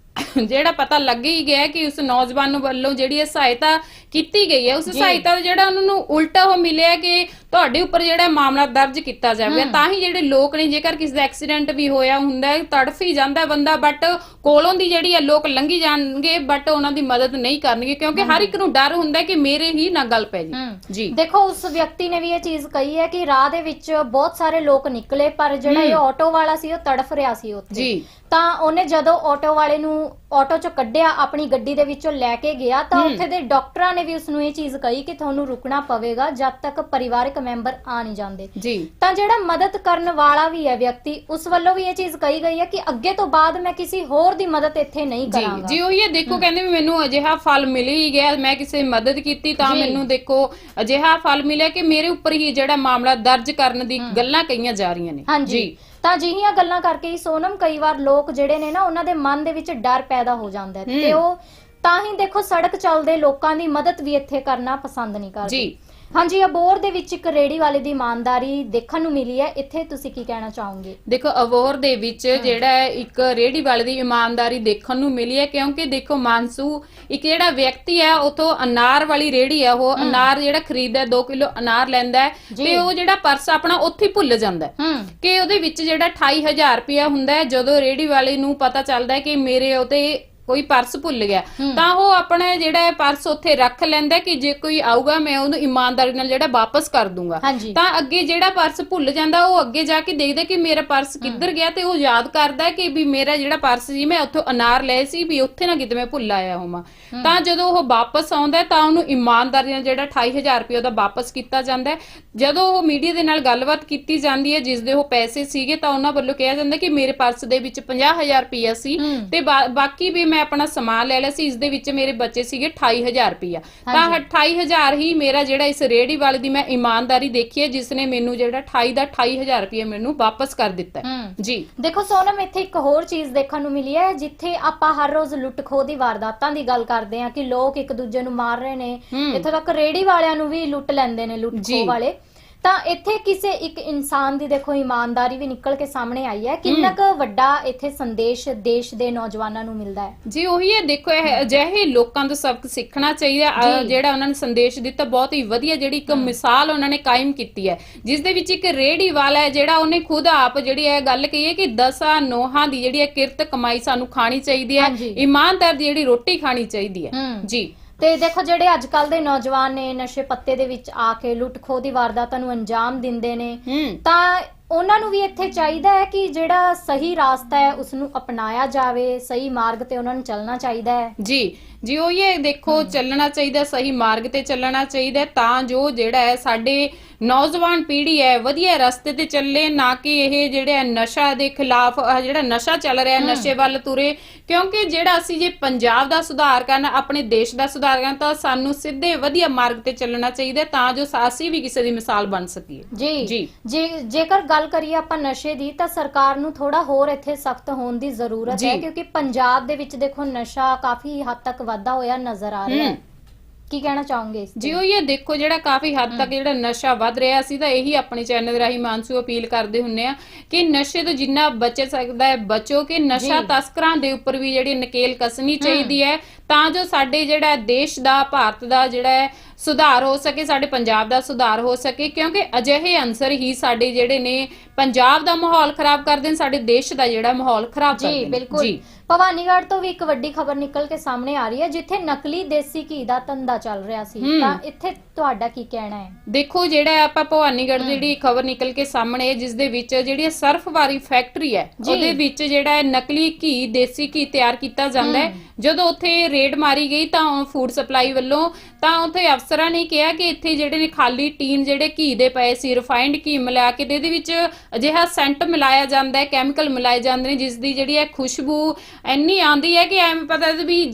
Speaker 2: ਜਿਹੜਾ ਪਤਾ ਲੱਗ ਹੀ ਗਿਆ ਕਿ ਉਸ ਨੌਜਵਾਨ ਨੂੰ ਵੱਲੋਂ ਜਿਹੜੀ ਇਹ ਸਹਾਇਤਾ ਕੀਤੀ ਗਈ ਹੈ ਉਸ। ਸਹਾਇਤਾ ਦਾ ਜਿਹੜਾ ਉਹਨਾਂ ਨੂੰ ਉਲਟਾ ਉਹ ਮਿਲਿਆ ਕਿ ਤੁਹਾਡੇ ਉੱਪਰ ਜਿਹੜਾ ਮਾਮਲਾ ਦਰਜ ਕੀਤਾ ਜਾਵੇਗਾ ਤਾਂ ਹੀ ਜਿਹੜੇ ਲੋਕ ਨੇ ਜੇਕਰ ਕਿਸੇ ਦਾ ਐਕਸੀਡੈਂਟ ਵੀ ਹੋਇਆ ਹੁੰਦਾ ਹੈ ਤੜਫ ਹੀ ਜਾਂਦਾ ਬੰਦਾ ਬਟ ਕੋਲੋਂ ਦੀ ਜਿਹੜੀ ਹੈ ਲੋਕ ਲੰਘੀ ਜਾਣਗੇ ਬਟ ਉਹਨਾਂ ਦੀ ਮਦਦ ਨਹੀਂ ਕਰਨਗੇ ਕਿਉਂਕਿ ਹਰ ਇੱਕ ਨੂੰ ਡਰ ਹੁੰਦਾ ਕਿ ਮੇਰੇ ਹੀ ਨਾ ਗੱਲ ਪੈ ਜੀ। ਜੀ।
Speaker 1: ਦੇਖੋ ਉਸ ਵਿਅਕਤੀ ਨੇ ਵੀ ਇਹ ਚੀਜ਼ ਕਹੀ ਹੈ ਕਿ ਰਾਹ ਦੇ ਵਿੱਚ ਬਹੁਤ ਸਾਰੇ ਲੋਕ ਨਿਕਲੇ ਪਰ ਜਿਹੜਾ ਇਹ ਆਟੋ ਵਾਲਾ ਸੀ ਉਹ ਤੜਫ ਰਿਹਾ ਸੀ ਉੱਥੇ।
Speaker 2: ਜੀ।
Speaker 1: ਤਾਂ ਉਹਨੇ ਜਦੋਂ ਆਟੋ ਵਾਲੇ ਨੂੰ ਆਟੋ ਚੋਂ ਕੱਢਿਆ ਆਪਣੀ ਗੱਡੀ ਦੇ ਵਿੱਚੋਂ ਲੈ ਕੇ ਗਿਆ ਤਾਂ। ਉੱਥੇ ਦੇ ਡਾਕਟਰਾਂ ਨੇ ਵੀ ਉਸ ਨੂੰ ਇਹ ਚੀਜ਼ ਕਹੀ ਕਿ ਤੁਹਾਨੂੰ ਰੁਕਣਾ ਪਵੇਗਾ ਜਦ ਤੱਕ ਪਰਿਵਾਰਕ ਮੈਂਬਰ ਆ ਨਹੀਂ ਜਾਂਦੇ।
Speaker 2: ਜੀ।
Speaker 1: ਤਾਂ ਜਿਹੜਾ ਮਦਦ ਕਰਨ ਵਾਲਾ ਵੀ ਹੈ ਵਿਅਕਤੀ ਉਸ ਵੱਲੋਂ ਵੀ ਇਹ ਚੀਜ਼ ਕਹੀ ਗਈ ਹੈ ਕਿ ਅੱਗੇ ਤੋਂ ਬਾਅਦ ਮੈਂ ਕਿਸੇ ਹੋਰ ਦੀ ਮਦਦ ਇੱਥੇ ਨਹੀਂ
Speaker 2: ਜੀ
Speaker 1: ਕਰਾਂਗਾ।
Speaker 2: ਜੀ ਉਹ ਇਹ ਦੇਖੋ ਕਹਿੰਦੇ ਵੀ ਮੈਨੂੰ ਅਜਿਹਾ ਫਲ ਮਿਲ ਹੀ ਗਿਆ ਮੈਂ ਕਿਸੇ ਦੀ ਮਦਦ ਕੀਤੀ ਤਾਂ
Speaker 1: ਜੀ।
Speaker 2: ਮੈਨੂੰ ਦੇਖੋ ਅਜਿਹਾ ਫਲ ਮਿਲਿਆ ਕਿ ਮੇਰੇ ਉੱਪਰ ਹੀ ਜਿਹੜਾ ਮਾਮਲਾ ਦਰਜ ਕਰਨ ਦੀ ਗੱਲਾਂ ਕਹੀਆਂ ਜਾ ਰਹੀਆਂ ਨੇ।
Speaker 1: ਹਾਂਜੀ। ਤਾਂ ਅਜਿਹੀਆਂ ਗੱਲਾਂ ਕਰਕੇ ਹੀ ਸੋਨਮ ਕਈ ਵਾਰ ਲੋਕ ਜਿਹੜੇ ਨੇ ਨਾ ਉਹਨਾਂ ਦੇ ਮਨ ਦੇ ਵਿੱਚ ਡਰ ਪੈਦਾ ਹੋ ਜਾਂਦਾ ਹੈ। ਤੇ। ਉਹ ਤਾਂ ਹੀ ਦੇਖੋ ਸੜਕ ਚੱਲਦੇ ਲੋਕਾਂ ਦੀ ਮਦਦ ਵੀ ਇੱਥੇ ਕਰਨਾ ਪਸੰਦ ਨਹੀਂ ਕਰਦੇ।
Speaker 2: ਜੀ।
Speaker 1: ਹਾਂਜੀ ਅਬੋਰ ਦੇ ਵਿੱਚ ਇੱਕ ਰੇੜੀ ਵਾਲੇ ਦੀ ਇਮਾਨਦਾਰੀ ਦੇਖਣ ਨੂੰ ਮਿਲੀ ਹੈ। ਇੱਥੇ ਤੁਸੀਂ ਕੀ ਕਹਿਣਾ ਚਾਹੋਗੇ?
Speaker 2: ਦੇਖੋ ਅਬੋਰ ਦੇ ਵਿੱਚ ਜਿਹੜਾ ਹੈ ਇੱਕ ਰੇੜੀ ਵਾਲੇ ਦੀ ਇਮਾਨਦਾਰੀ ਦੇਖਣ ਨੂੰ ਮਿਲੀ ਹੈ ਕਿਉਂਕਿ ਦੇਖੋ ਮਾਨਸੂ ਇੱਕ ਜਿਹੜਾ ਵਿਅਕਤੀ ਹੈ ਉਥੋਂ ਅਨਾਰ ਵਾਲੀ ਰੇੜੀ ਹੈ। ਉਹ ਅਨਾਰ ਜਿਹੜਾ ਖਰੀਦਦਾ 2 ਕਿਲੋ ਅਨਾਰ ਲੈਂਦਾ ਹੈ। ਤੇ ਉਹ ਜਿਹੜਾ ਪਰਸ ਆਪਣਾ ਉੱਥੇ ਹੀ ਭੁੱਲ ਜਾਂਦਾ ਹੈ। ਕਿ ਉਹਦੇ ਵਿੱਚ ਜਿਹੜਾ 28000 ਰੁਪਇਆ ਹੁੰਦਾ ਹੈ ਜਦੋਂ ਰੇੜੀ ਵਾਲੇ ਨੂੰ ਪਤਾ ਚੱਲਦਾ ਹੈ ਕਿ ਮੇਰੇ ਉਤੇ ਕੋਈ ਪਰਸ ਭੁੱਲ ਗਿਆ। ਤਾਂ ਉਹ ਆਪਣਾ ਜਿਹੜਾ ਪਰਸ ਉੱਥੇ ਰੱਖ ਲੈਂਦਾ ਕਿ ਜੇ ਕੋਈ ਆਊਗਾ ਮੈਂ ਉਹਨੂੰ ਇਮਾਨਦਾਰੀ ਨਾਲ ਜਿਹੜਾ ਵਾਪਸ ਕਰ ਦੂੰਗਾ। ਤਾਂ ਅੱਗੇ ਜਿਹੜਾ ਪਰਸ ਭੁੱਲ ਜਾਂਦਾ ਉਹ ਅੱਗੇ ਜਾ ਕੇ ਦੇਖਦਾ ਕਿ ਮੇਰਾ ਪਰਸ ਕਿੱਧਰ ਗਿਆ ਤੇ ਉਹ ਯਾਦ ਕਰਦਾ ਕਿ ਵੀ ਮੇਰਾ ਜਿਹੜਾ ਪਰਸ ਸੀ ਮੈਂ ਉੱਥੋਂ ਅਨਾਰ ਲਏ ਸੀ ਵੀ ਉੱਥੇ ਨਾ ਕਿਤੇ ਮੈਂ ਭੁੱਲ ਆਇਆ ਹੋਵਾਂ। ਤਾਂ ਜਦੋਂ ਉਹ ਵਾਪਸ ਆਉਂਦਾ ਤਾਂ ਉਹਨੂੰ ਇਮਾਨਦਾਰੀ ਨਾਲ ਜਿਹੜਾ 28000 ਰੁਪਏ ਉਹਦਾ ਵਾਪਸ ਕੀਤਾ ਜਾਂਦਾ ਜਦੋਂ ਉਹ ਮੀਡੀਆ ਦੇ ਨਾਲ ਗੱਲਬਾਤ ਕੀਤੀ ਜਾਂਦੀ ਹੈ ਜਿਸ ਦੇ ਉਹ ਪੈਸੇ ਸੀਗੇ ਤਾਂ ਉਹਨਾਂ ਵੱਲੋਂ ਕਿਹਾ ਜਾਂਦਾ ਕਿ ਮੇਰੇ ਪਰਸ ਦੇ ਵਿੱਚ 50000 ਰੁਪਏ ਸੀ। ਤੇ ਬਾਕੀ ਵੀ ਮੈਂ ਆਪਣਾ ਸਮਾਨ ਲੈ ਲਿਆ ਸੀ ਇਸ ਦੇ ਵਿੱਚ ਮੇਰੇ ਬੱਚੇ ਸੀਗੇ 28000 ਰੁਪਇਆ ਤਾਂ
Speaker 1: ਹਾਂਜੀ।
Speaker 2: 28000 ਹੀ ਮੇਰਾ ਜਿਹੜਾ ਇਸ ਰੇੜੀ ਵਾਲੇ ਦੀ ਮੈਂ ਇਮਾਨਦਾਰੀ ਦੇਖੀ ਹੈ ਜਿਸ ਨੇ ਮੈਨੂੰ ਜਿਹੜਾ 28 ਦਾ 28000 ਰੁਪਇਆ ਮੈਨੂੰ ਵਾਪਸ ਕਰ ਦਿੱਤਾ ਜੀ
Speaker 1: ਦੇਖੋ ਸੋਨਮ ਇੱਥੇ ਇੱਕ ਹੋਰ ਚੀਜ਼ ਦੇਖਣ ਨੂੰ ਮਿਲੀ ਹੈ ਜਿੱਥੇ ਆਪਾਂ ਹਰ ਰੋਜ਼ ਲੁੱਟ ਖੋਹ ਦੀ ਵਾਰਦਾਤਾਂ ਦੀ ਗੱਲ ਕਰਦੇ ਹਾਂ ਕਿ ਲੋਕ ਇੱਕ ਦੂਜੇ ਨੂੰ ਮਾਰ ਰਹੇ ਨੇ। ਇੱਥੋਂ ਤੱਕ ਰੇੜੀ ਵਾਲਿਆਂ ਨੂੰ ਵੀ ਲੁੱਟ ਲੈਂਦੇ ਨੇ ਲੁੱਟ
Speaker 2: ਜੀ।
Speaker 1: ਖੋਹ ਵਾਲੇ ਤਾਂ ਇੱਥੇ ਕਿਸੇ ਇੱਕ ਇਨਸਾਨ ਦੀ ਦੇਖੋ ਇਮਾਨਦਾਰੀ ਵੀ ਨਿਕਲ ਕੇ ਸਾਹਮਣੇ ਆਈ ਹੈ। ਕਿੰਨਾ ਕੁ ਵੱਡਾ ਇੱਥੇ ਸੰਦੇਸ਼ ਦੇਸ਼ ਦੇ ਨੌਜਵਾਨਾਂ ਨੂੰ ਮਿਲਦਾ ਹੈ?
Speaker 2: ਜੀ ਉਹੀ ਹੈ। ਦੇਖੋ ਇਹ ਅਜਿਹੇ ਲੋਕਾਂ ਤੋਂ ਸਬਕ ਸਿੱਖਣਾ ਚਾਹੀਦਾ ਅਹ
Speaker 1: ਜੀ।
Speaker 2: ਜਿਹੜਾ ਉਹਨਾਂ ਨੇ ਸੰਦੇਸ਼ ਦਿੱਤਾ ਬਹੁਤ ਹੀ ਵਧੀਆ ਜਿਹੜੀ ਇੱਕ ਮਿਸਾਲ ਉਹਨਾਂ ਨੇ ਕਾਇਮ ਕੀਤੀ ਹੈ। ਜਿਸ ਦੇ ਵਿੱਚ ਇੱਕ ਰੇੜੀ ਵਾਲਾ ਹੈ ਜਿਹੜਾ ਉਹਨੇ ਖੁਦ ਆਪ ਜਿਹੜੀ ਹੈ ਗੱਲ ਕਹੀ ਹੈ ਕਿ ਦਸਾਂ ਨੋਹਾਂ ਦੀ ਜਿਹੜੀ ਹੈ ਕਿਰਤ ਕਮਾਈ ਸਾਨੂੰ ਖਾਣੀ ਚਾਹੀਦੀ ਹੈ।
Speaker 1: ਹਾਂਜੀ।
Speaker 2: ਇਮਾਨਦਾਰ ਦੀ ਜਿਹੜੀ ਰੋਟੀ ਖਾਣੀ ਚਾਹੀਦੀ ਹੈ।
Speaker 1: ਹੂੰ।
Speaker 2: ਜੀ।
Speaker 1: ਤੇ ਦੇਖੋ ਜਿਹੜੇ ਅੱਜ ਕੱਲ ਦੇ ਨੌਜਵਾਨ ਨੇ ਨਸ਼ੇ ਪੱਤੇ ਦੇ ਵਿੱਚ ਆ ਕੇ ਲੁੱਟ ਖੋਹ ਦੀ ਵਾਰਦਾਤਾਂ ਨੂੰ ਅੰਜਾਮ ਦਿੰਦੇ ਨੇ
Speaker 2: ਹੂੰ।
Speaker 1: ਤਾਂ ਉਹਨਾਂ ਨੂੰ ਵੀ ਇੱਥੇ ਚਾਹੀਦਾ ਹੈ ਕਿ ਜਿਹੜਾ ਸਹੀ ਰਾਸਤਾ ਹੈ ਉਸ ਨੂੰ ਅਪਣਾਇਆ ਜਾਵੇ ਸਹੀ ਮਾਰਗ ਤੇ ਉਹਨਾਂ ਨੂੰ ਚੱਲਣਾ ਚਾਹੀਦਾ ਹੈ।
Speaker 2: ਜੀ ਜੀ ਉਹ ਇਹ ਦੇਖੋ ਚੱਲਣਾ ਚਾਹੀਦਾ ਸਹੀ ਮਾਰਗ ਤੇ ਚੱਲਣਾ ਚਾਹੀਦਾ ਤਾਂ ਜੋ ਜਿਹੜਾ ਹੈ ਸਾਡੇ ਨੌਜਵਾਨ ਪੀੜ੍ਹੀ ਹੈ ਵਧੀਆ ਰਸਤੇ ਤੇ ਚੱਲੇ ਨਾ ਕਿ ਇਹ ਜਿਹੜੇ ਨਸ਼ਾ ਦੇ ਖਿਲਾਫ ਜਿਹੜਾ ਨਸ਼ਾ ਚੱਲ ਰਿਹਾ ਨਸ਼ੇ ਵੱਲ ਤੁਰੇ ਕਿਉਂਕਿ ਜਿਹੜਾ ਅਸੀਂ ਜੇ ਪੰਜਾਬ ਦਾ ਸੁਧਾਰ ਕਰਨਾ ਆਪਣੇ ਦੇਸ਼ ਦਾ ਸੁਧਾਰ ਕਰਨਾ ਤਾਂ ਸਾਨੂੰ ਸਿੱਧੇ ਵਧੀਆ ਮਾਰਗ ਤੇ ਚੱਲਣਾ ਚਾਹੀਦਾ ਤਾਂ ਜੋ ਅਸੀਂ ਵੀ ਕਿਸੇ ਦੀ ਮਿਸਾਲ ਬਣ ਸਕੀਏ
Speaker 1: ਜੀ
Speaker 2: ਜੀ।
Speaker 1: ਜੇਕਰ ਗੱਲ ਕਰੀਏ ਆਪਾਂ ਨਸ਼ੇ ਦੀ ਤਾਂ ਸਰਕਾਰ ਨੂੰ ਥੋੜਾ ਹੋਰ ਇੱਥੇ ਸਖਤ ਹੋਣ ਦੀ ਜ਼ਰੂਰਤ ਹੈ। ਕਿਉਂਕਿ ਪੰਜਾਬ ਦੇ ਵਿੱਚ ਦੇਖੋ ਨਸ਼ਾ ਕਾਫੀ ਹੱਦ ਤੱਕ ਵਾਧਾ ਹੋਇਆ ਨਜ਼ਰ ਆ ਰਿਹਾ ਹੂੰ। ਕੀ ਕਹਿਣਾ ਚਾਹੋਗੇ ਇਸ ਤੇ?
Speaker 2: ਜੀ ਉਹ ਇਹ ਦੇਖੋ ਜਿਹੜਾ ਕਾਫੀ ਹੱਦ ਤੱਕ ਜਿਹੜਾ ਨਸ਼ਾ ਵੱਧ ਰਿਹਾ ਸੀ ਤਾਂ ਇਹੀ ਆਪਣੇ ਚੈਨਲ ਰਾਹੀਂ ਮਾਨਸੂ ਅਪੀਲ ਕਰਦੇ ਹੁੰਨੇ ਆ ਕਿ ਨਸ਼ੇ ਤੋਂ ਜਿੰਨਾ ਬਚ ਸਕਦਾ ਹੈ ਬਚੋ ਕਿ ਨਸ਼ਾ
Speaker 1: ਜੀ।
Speaker 2: ਤਸਕਰਾਂ ਦੇ ਉੱਪਰ ਵੀ ਜਿਹੜੀ ਨਕੇਲ ਕਸਣੀ ਚਾਹੀਦੀ ਹੈ ਤਾਂ ਜੋ ਸਾਡੇ ਜਿਹੜਾ ਦੇਸ਼ ਦਾ ਭਾਰਤ ਦਾ ਜਿਹੜਾ ਸੁਧਾਰ ਹੋ ਸਕੇ ਸਾਡੇ ਪੰਜਾਬ ਦਾ ਸੁਧਾਰ ਹੋ ਸਕੇ ਕਿਉਂਕਿ ਅਜਿਹੇ ਅੰਸਰ ਹੀ ਸਾਡੇ ਜਿਹੜੇ ਨੇ ਪੰਜਾਬ ਦਾ ਮਾਹੌਲ ਖਰਾਬ ਕਰਦੇ ਨੇ ਸਾਡੇ ਦੇਸ਼ ਦਾ ਜਿਹੜਾ ਮਾਹੌਲ ਖਰਾਬ ਕਰਦੇ
Speaker 1: ਜੀ
Speaker 2: ਨੇ।
Speaker 1: ਬਿਲਕੁਲ।
Speaker 2: ਜੀ।
Speaker 1: ਭਵਾਨੀਗੜ੍ਹ ਤੋਂ ਵੀ ਇੱਕ ਵੱਡੀ ਖਬਰ ਨਿਕਲ ਕੇ ਸਾਹਮਣੇ ਆ ਰਹੀ ਹੈ ਜਿੱਥੇ ਨਕਲੀ ਦੇਸੀ ਘੀ ਦਾ ਧੰਦਾ ਚੱਲ ਰਿਹਾ ਸੀ। ਤਾਂ ਇੱਥੇ ਤੁਹਾਡਾ ਕੀ ਕਹਿਣਾ ਹੈ?
Speaker 2: ਦੇਖੋ ਜਿਹੜਾ ਆਪਾਂ ਭਵਾਨੀਗੜ੍ਹ ਦੀ ਜਿਹੜੀ ਖਬਰ ਨਿਕਲ ਕੇ ਸਾਹਮਣੇ ਹੈ, ਜਿਸ ਦੇ ਵਿੱਚ ਜਿਹੜੀ ਇਹ ਸਰਫ ਵਾਲੀ ਫੈਕਟਰੀ ਹੈ। ਉਹਦੇ ਵਿੱਚ ਜਿਹੜਾ ਨਕਲੀ ਘੀ ਦੇਸੀ ਘੀ ਤਿਆਰ ਕੀਤਾ ਜਾਂਦਾ ਹੈ। ਜਦੋਂ ਉੱਥੇ ਰੇਡ ਮਾਰੀ ਗਈ ਤਾਂ ਫੂਡ ਸਪਲਾਈ ਵੱਲੋਂ, ਤਾਂ ਉੱਥੇ ਅਫਸਰਾਂ ਨੇ ਕਿਹਾ ਕਿ ਇੱਥੇ ਜਿਹੜੇ ਨੇ ਖਾਲੀ ਟੀਨ ਜਿਹੜੇ ਘੀ ਦੇ ਪਏ ਸੀ ਰਿਫਾਈਨਡ ਘੀ ਮਿਲਾ ਕੇ ਇਹਦੇ ਵਿੱਚ ਅਜਿਹਾ ਸੈਂਟ ਮਿਲਾਇਆ ਜਾਂਦਾ ਹੈ ਕੈਮੀਕਲ ਮਿਲਾਏ ਜਾਂਦੇ ਨੇ ਜਿਸ ਦੀ ਜਿਹੜੀ ਹੈ ਖੁਸ਼ਬੂ ਇੰਨੀ ਆਉਂਦੀ ਹੈ ਕਿ ਐਵੇਂ ਪਤਾ ਵੀ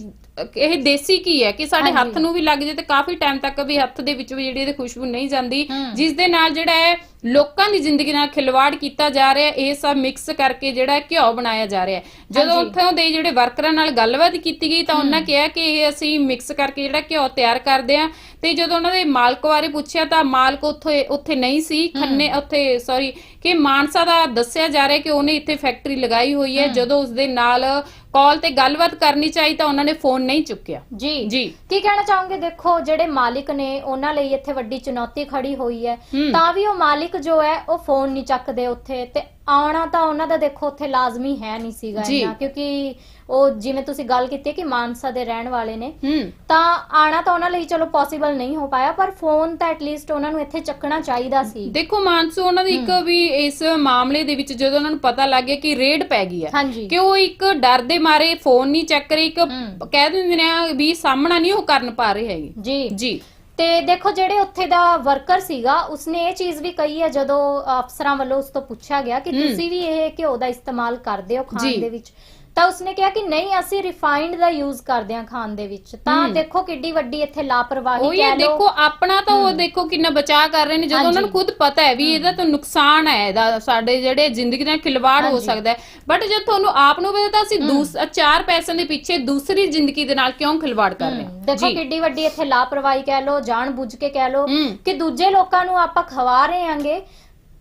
Speaker 2: ਇਹ ਦੇਸੀ ਘੀ ਹੈ ਕਿ ਸਾਡੇ। ਹੱਥ ਨੂੰ ਵੀ ਲੱਗ ਜੇ ਤੇ ਕਾਫੀ ਟਾਈਮ ਤੱਕ ਵੀ ਹੱਥ ਦੇ ਵਿੱਚ ਵੀ ਜਿਹੜੀ ਇਹਦੀ ਖੁਸ਼ਬੂ ਨਹੀਂ ਜਾਂਦੀ। ਜਿਸ ਦੇ ਨਾਲ ਜਿਹੜਾ ਹੈ ਲੋਕਾਂ ਦੀ ਜ਼ਿੰਦਗੀ ਨਾਲ ਖਿਲਵਾੜ ਕੀਤਾ ਜਾ ਰਿਹਾ ਇਹ ਸਭ ਮਿਕਸ ਕਰਕੇ ਜਿਹੜਾ ਘਿਓ ਬਣਾਇਆ ਜਾ ਰਿਹਾ ਜਦੋਂ। ਉੱਥੋਂ ਦੇ ਜਿਹੜੇ ਵਰਕਰਾਂ ਨਾਲ ਗੱਲਬਾਤ ਕੀਤੀ ਗਈ ਤਾਂ ਉਹਨਾਂ ਕਿਹਾ ਕਿ ਇਹ ਅਸੀਂ ਮਿਕਸ ਕਰਕੇ ਜਿਹੜਾ ਘਿਓ ਤਿਆਰ ਕਰਦੇ ਆ ਤੇ ਜਦੋਂ ਉਹਨਾਂ ਦੇ ਮਾਲਕ ਬਾਰੇ ਪੁੱਛਿਆ ਤਾਂ ਮਾਲਕ ਉੱਥੇ ਉੱਥੇ ਨਹੀਂ ਸੀ ਖੰਨੇ ਉੱਥੇ ਸੌਰੀ ਕਿ ਮਾਨਸਾ ਦਾ ਦੱਸਿਆ ਜਾ ਰਿਹਾ ਕਿ ਉਹਨੇ ਇੱਥੇ ਫੈਕਟਰੀ ਲਗਾਈ ਹੋਈ ਹੈ ਜਦੋਂ ਉਸਦੇ ਨਾਲ ਕਾਲ ਤੇ ਗੱਲਬਾਤ ਕਰਨੀ ਚਾਹੀ ਤਾਂ ਉਹਨਾਂ ਨੇ ਫੋਨ ਨਹੀਂ ਚੁੱਕਿਆ।
Speaker 1: ਜੀ।
Speaker 2: ਜੀ।
Speaker 1: ਕੀ ਕਹਿਣਾ ਚਾਹੋਗੇ? ਦੇਖੋ ਜਿਹੜੇ ਮਾਲਿਕ ਨੇ ਉਹਨਾਂ ਲਈ ਇੱਥੇ ਵੱਡੀ ਚੁਣੌਤੀ ਖੜੀ ਹੋਈ ਹੈ। ਤਾਂ ਵੀ ਉਹ ਮਾਲਿਕ ਜੋ ਹੈ ਉਹ ਫੋਨ ਨਹੀਂ ਚੱਕਦੇ ਉੱਥੇ ਤੇ ਆਉਣਾ ਤਾਂ ਉਹਨਾਂ ਦਾ ਦੇਖੋ ਉੱਥੇ ਲਾਜ਼ਮੀ ਹੈ ਨਹੀਂ ਸੀਗਾ
Speaker 2: ਜੀ।
Speaker 1: ਇੰਨਾ ਕਿਉਂਕਿ ਉਹ ਜਿਵੇਂ ਤੁਸੀਂ ਗੱਲ ਕੀਤੀ ਕਿ ਮਾਨਸਾ ਦੇ ਰਹਿਣ ਵਾਲੇ ਨੇ
Speaker 2: ਹੂੰ।
Speaker 1: ਤਾਂ ਆਣਾ ਤਾਂ ਉਹਨਾਂ ਲਈ ਚਲੋ ਪੋਸੀਬਲ ਨਹੀਂ ਹੋ ਪਾਇਆ ਪਰ ਫੋਨ ਤਾਂ ਐਟਲੀਸਟ ਉਹਨਾਂ ਨੂੰ ਇੱਥੇ ਚੱਕਣਾ ਚਾਹੀਦਾ ਸੀ।
Speaker 2: ਦੇਖੋ ਮਾਨਸੂ ਉਹਨਾਂ ਦੀ ਇੱਕ ਵੀ ਇਸ ਮਾਮਲੇ ਦੇ ਵਿੱਚ ਜਦੋਂ ਉਹਨਾਂ ਨੂੰ ਪਤਾ ਲੱਗ ਗਿਆ ਕਿ ਰੇਡ ਪੈ ਗਈ ਹੈ
Speaker 1: ਹਾਂਜੀ।
Speaker 2: ਕਿ ਉਹ ਇੱਕ ਡਰ ਦੇ ਮਾਰੇ ਫੋਨ ਨਹੀਂ ਚੱਕ ਰਹੇ ਇੱਕ
Speaker 1: ਹੂੰ।
Speaker 2: ਕਹਿ ਦਿੰਦੇ ਨੇ ਵੀ ਸਾਹਮਣਾ ਨਹੀਂ ਉਹ ਕਰਨ ਪਾ ਰਹੇ ਹੈਗੇ।
Speaker 1: ਜੀ।
Speaker 2: ਜੀ।
Speaker 1: ਤੇ ਦੇਖੋ ਜਿਹੜੇ ਉੱਥੇ ਦਾ ਵਰਕਰ ਸੀਗਾ ਉਸਨੇ ਇਹ ਚੀਜ਼ ਵੀ ਕਹੀ ਹੈ ਜਦੋਂ ਅਫਸਰਾਂ ਵੱਲੋਂ ਉਸ ਤੋਂ ਪੁੱਛਿਆ ਗਿਆ ਕਿ। ਤੁਸੀਂ ਵੀ ਇਹ ਘਿਓ ਦਾ ਇਸਤੇਮਾਲ ਕਰਦੇ ਹੋ ਖਾਣ। ਦੇ ਵਿੱਚ ਤਾਂ ਉਸਨੇ ਕਿਹਾ ਕਿ ਨਹੀਂ ਅਸੀਂ ਰਿਫਾਈਨਡ ਦਾ ਯੂਜ਼ ਕਰਦੇ ਹਾਂ ਖਾਣ ਦੇ ਵਿੱਚ। ਤਾਂ। ਦੇਖੋ ਕਿੱਡੀ ਵੱਡੀ ਇੱਥੇ ਲਾਪਰਵਾਹੀ ਕਹਿ ਲਓ।
Speaker 2: ਦੇਖੋ ਆਪਣਾ ਤਾਂ ਉਹ ਦੇਖੋ ਕਿੰਨਾ ਬਚਾਅ ਕਰ ਰਹੇ ਨੇ ਜਦੋਂ ਉਹਨਾਂ ਨੂੰ। ਖੁਦ ਪਤਾ ਹੈ ਵੀ ਇਹਦਾ ਤਾਂ ਨੁਕਸਾਨ ਹੈ ਇਹਦਾ ਸਾਡੇ ਜਿਹੜੇ ਜ਼ਿੰਦਗੀ ਨਾਲ ਖਿਲਵਾੜ ਹੋ। ਸਕਦਾ ਹੈ। ਬਟ ਜਦ ਤੁਹਾਨੂੰ ਆਪ ਨੂੰ ਪਤਾ ਤਾਂ ਅਸੀਂ ਦੂਸ ਚਾਰ ਪੈਸਿਆਂ ਦੇ ਪਿੱਛੇ ਦੂਸਰੀ ਜ਼ਿੰਦਗੀ ਦੇ ਨਾਲ ਕਿਉਂ ਖਿਲਵਾੜ ਕਰ ਰਹੇ
Speaker 1: ਦੇਖੋ
Speaker 2: ਜੀ।
Speaker 1: ਕਿੱਡੀ ਵੱਡੀ ਇੱਥੇ ਲਾਪਰਵਾਹੀ ਕਹਿ ਲਓ ਜਾਣ ਬੁੱਝ ਕੇ ਕਹਿ ਲਓ
Speaker 2: ਹਮ।
Speaker 1: ਕਿ ਦੂਜੇ ਲੋਕਾਂ ਨੂੰ ਆਪਾਂ ਖਵਾ ਰਹੇ ਆਂਗੇ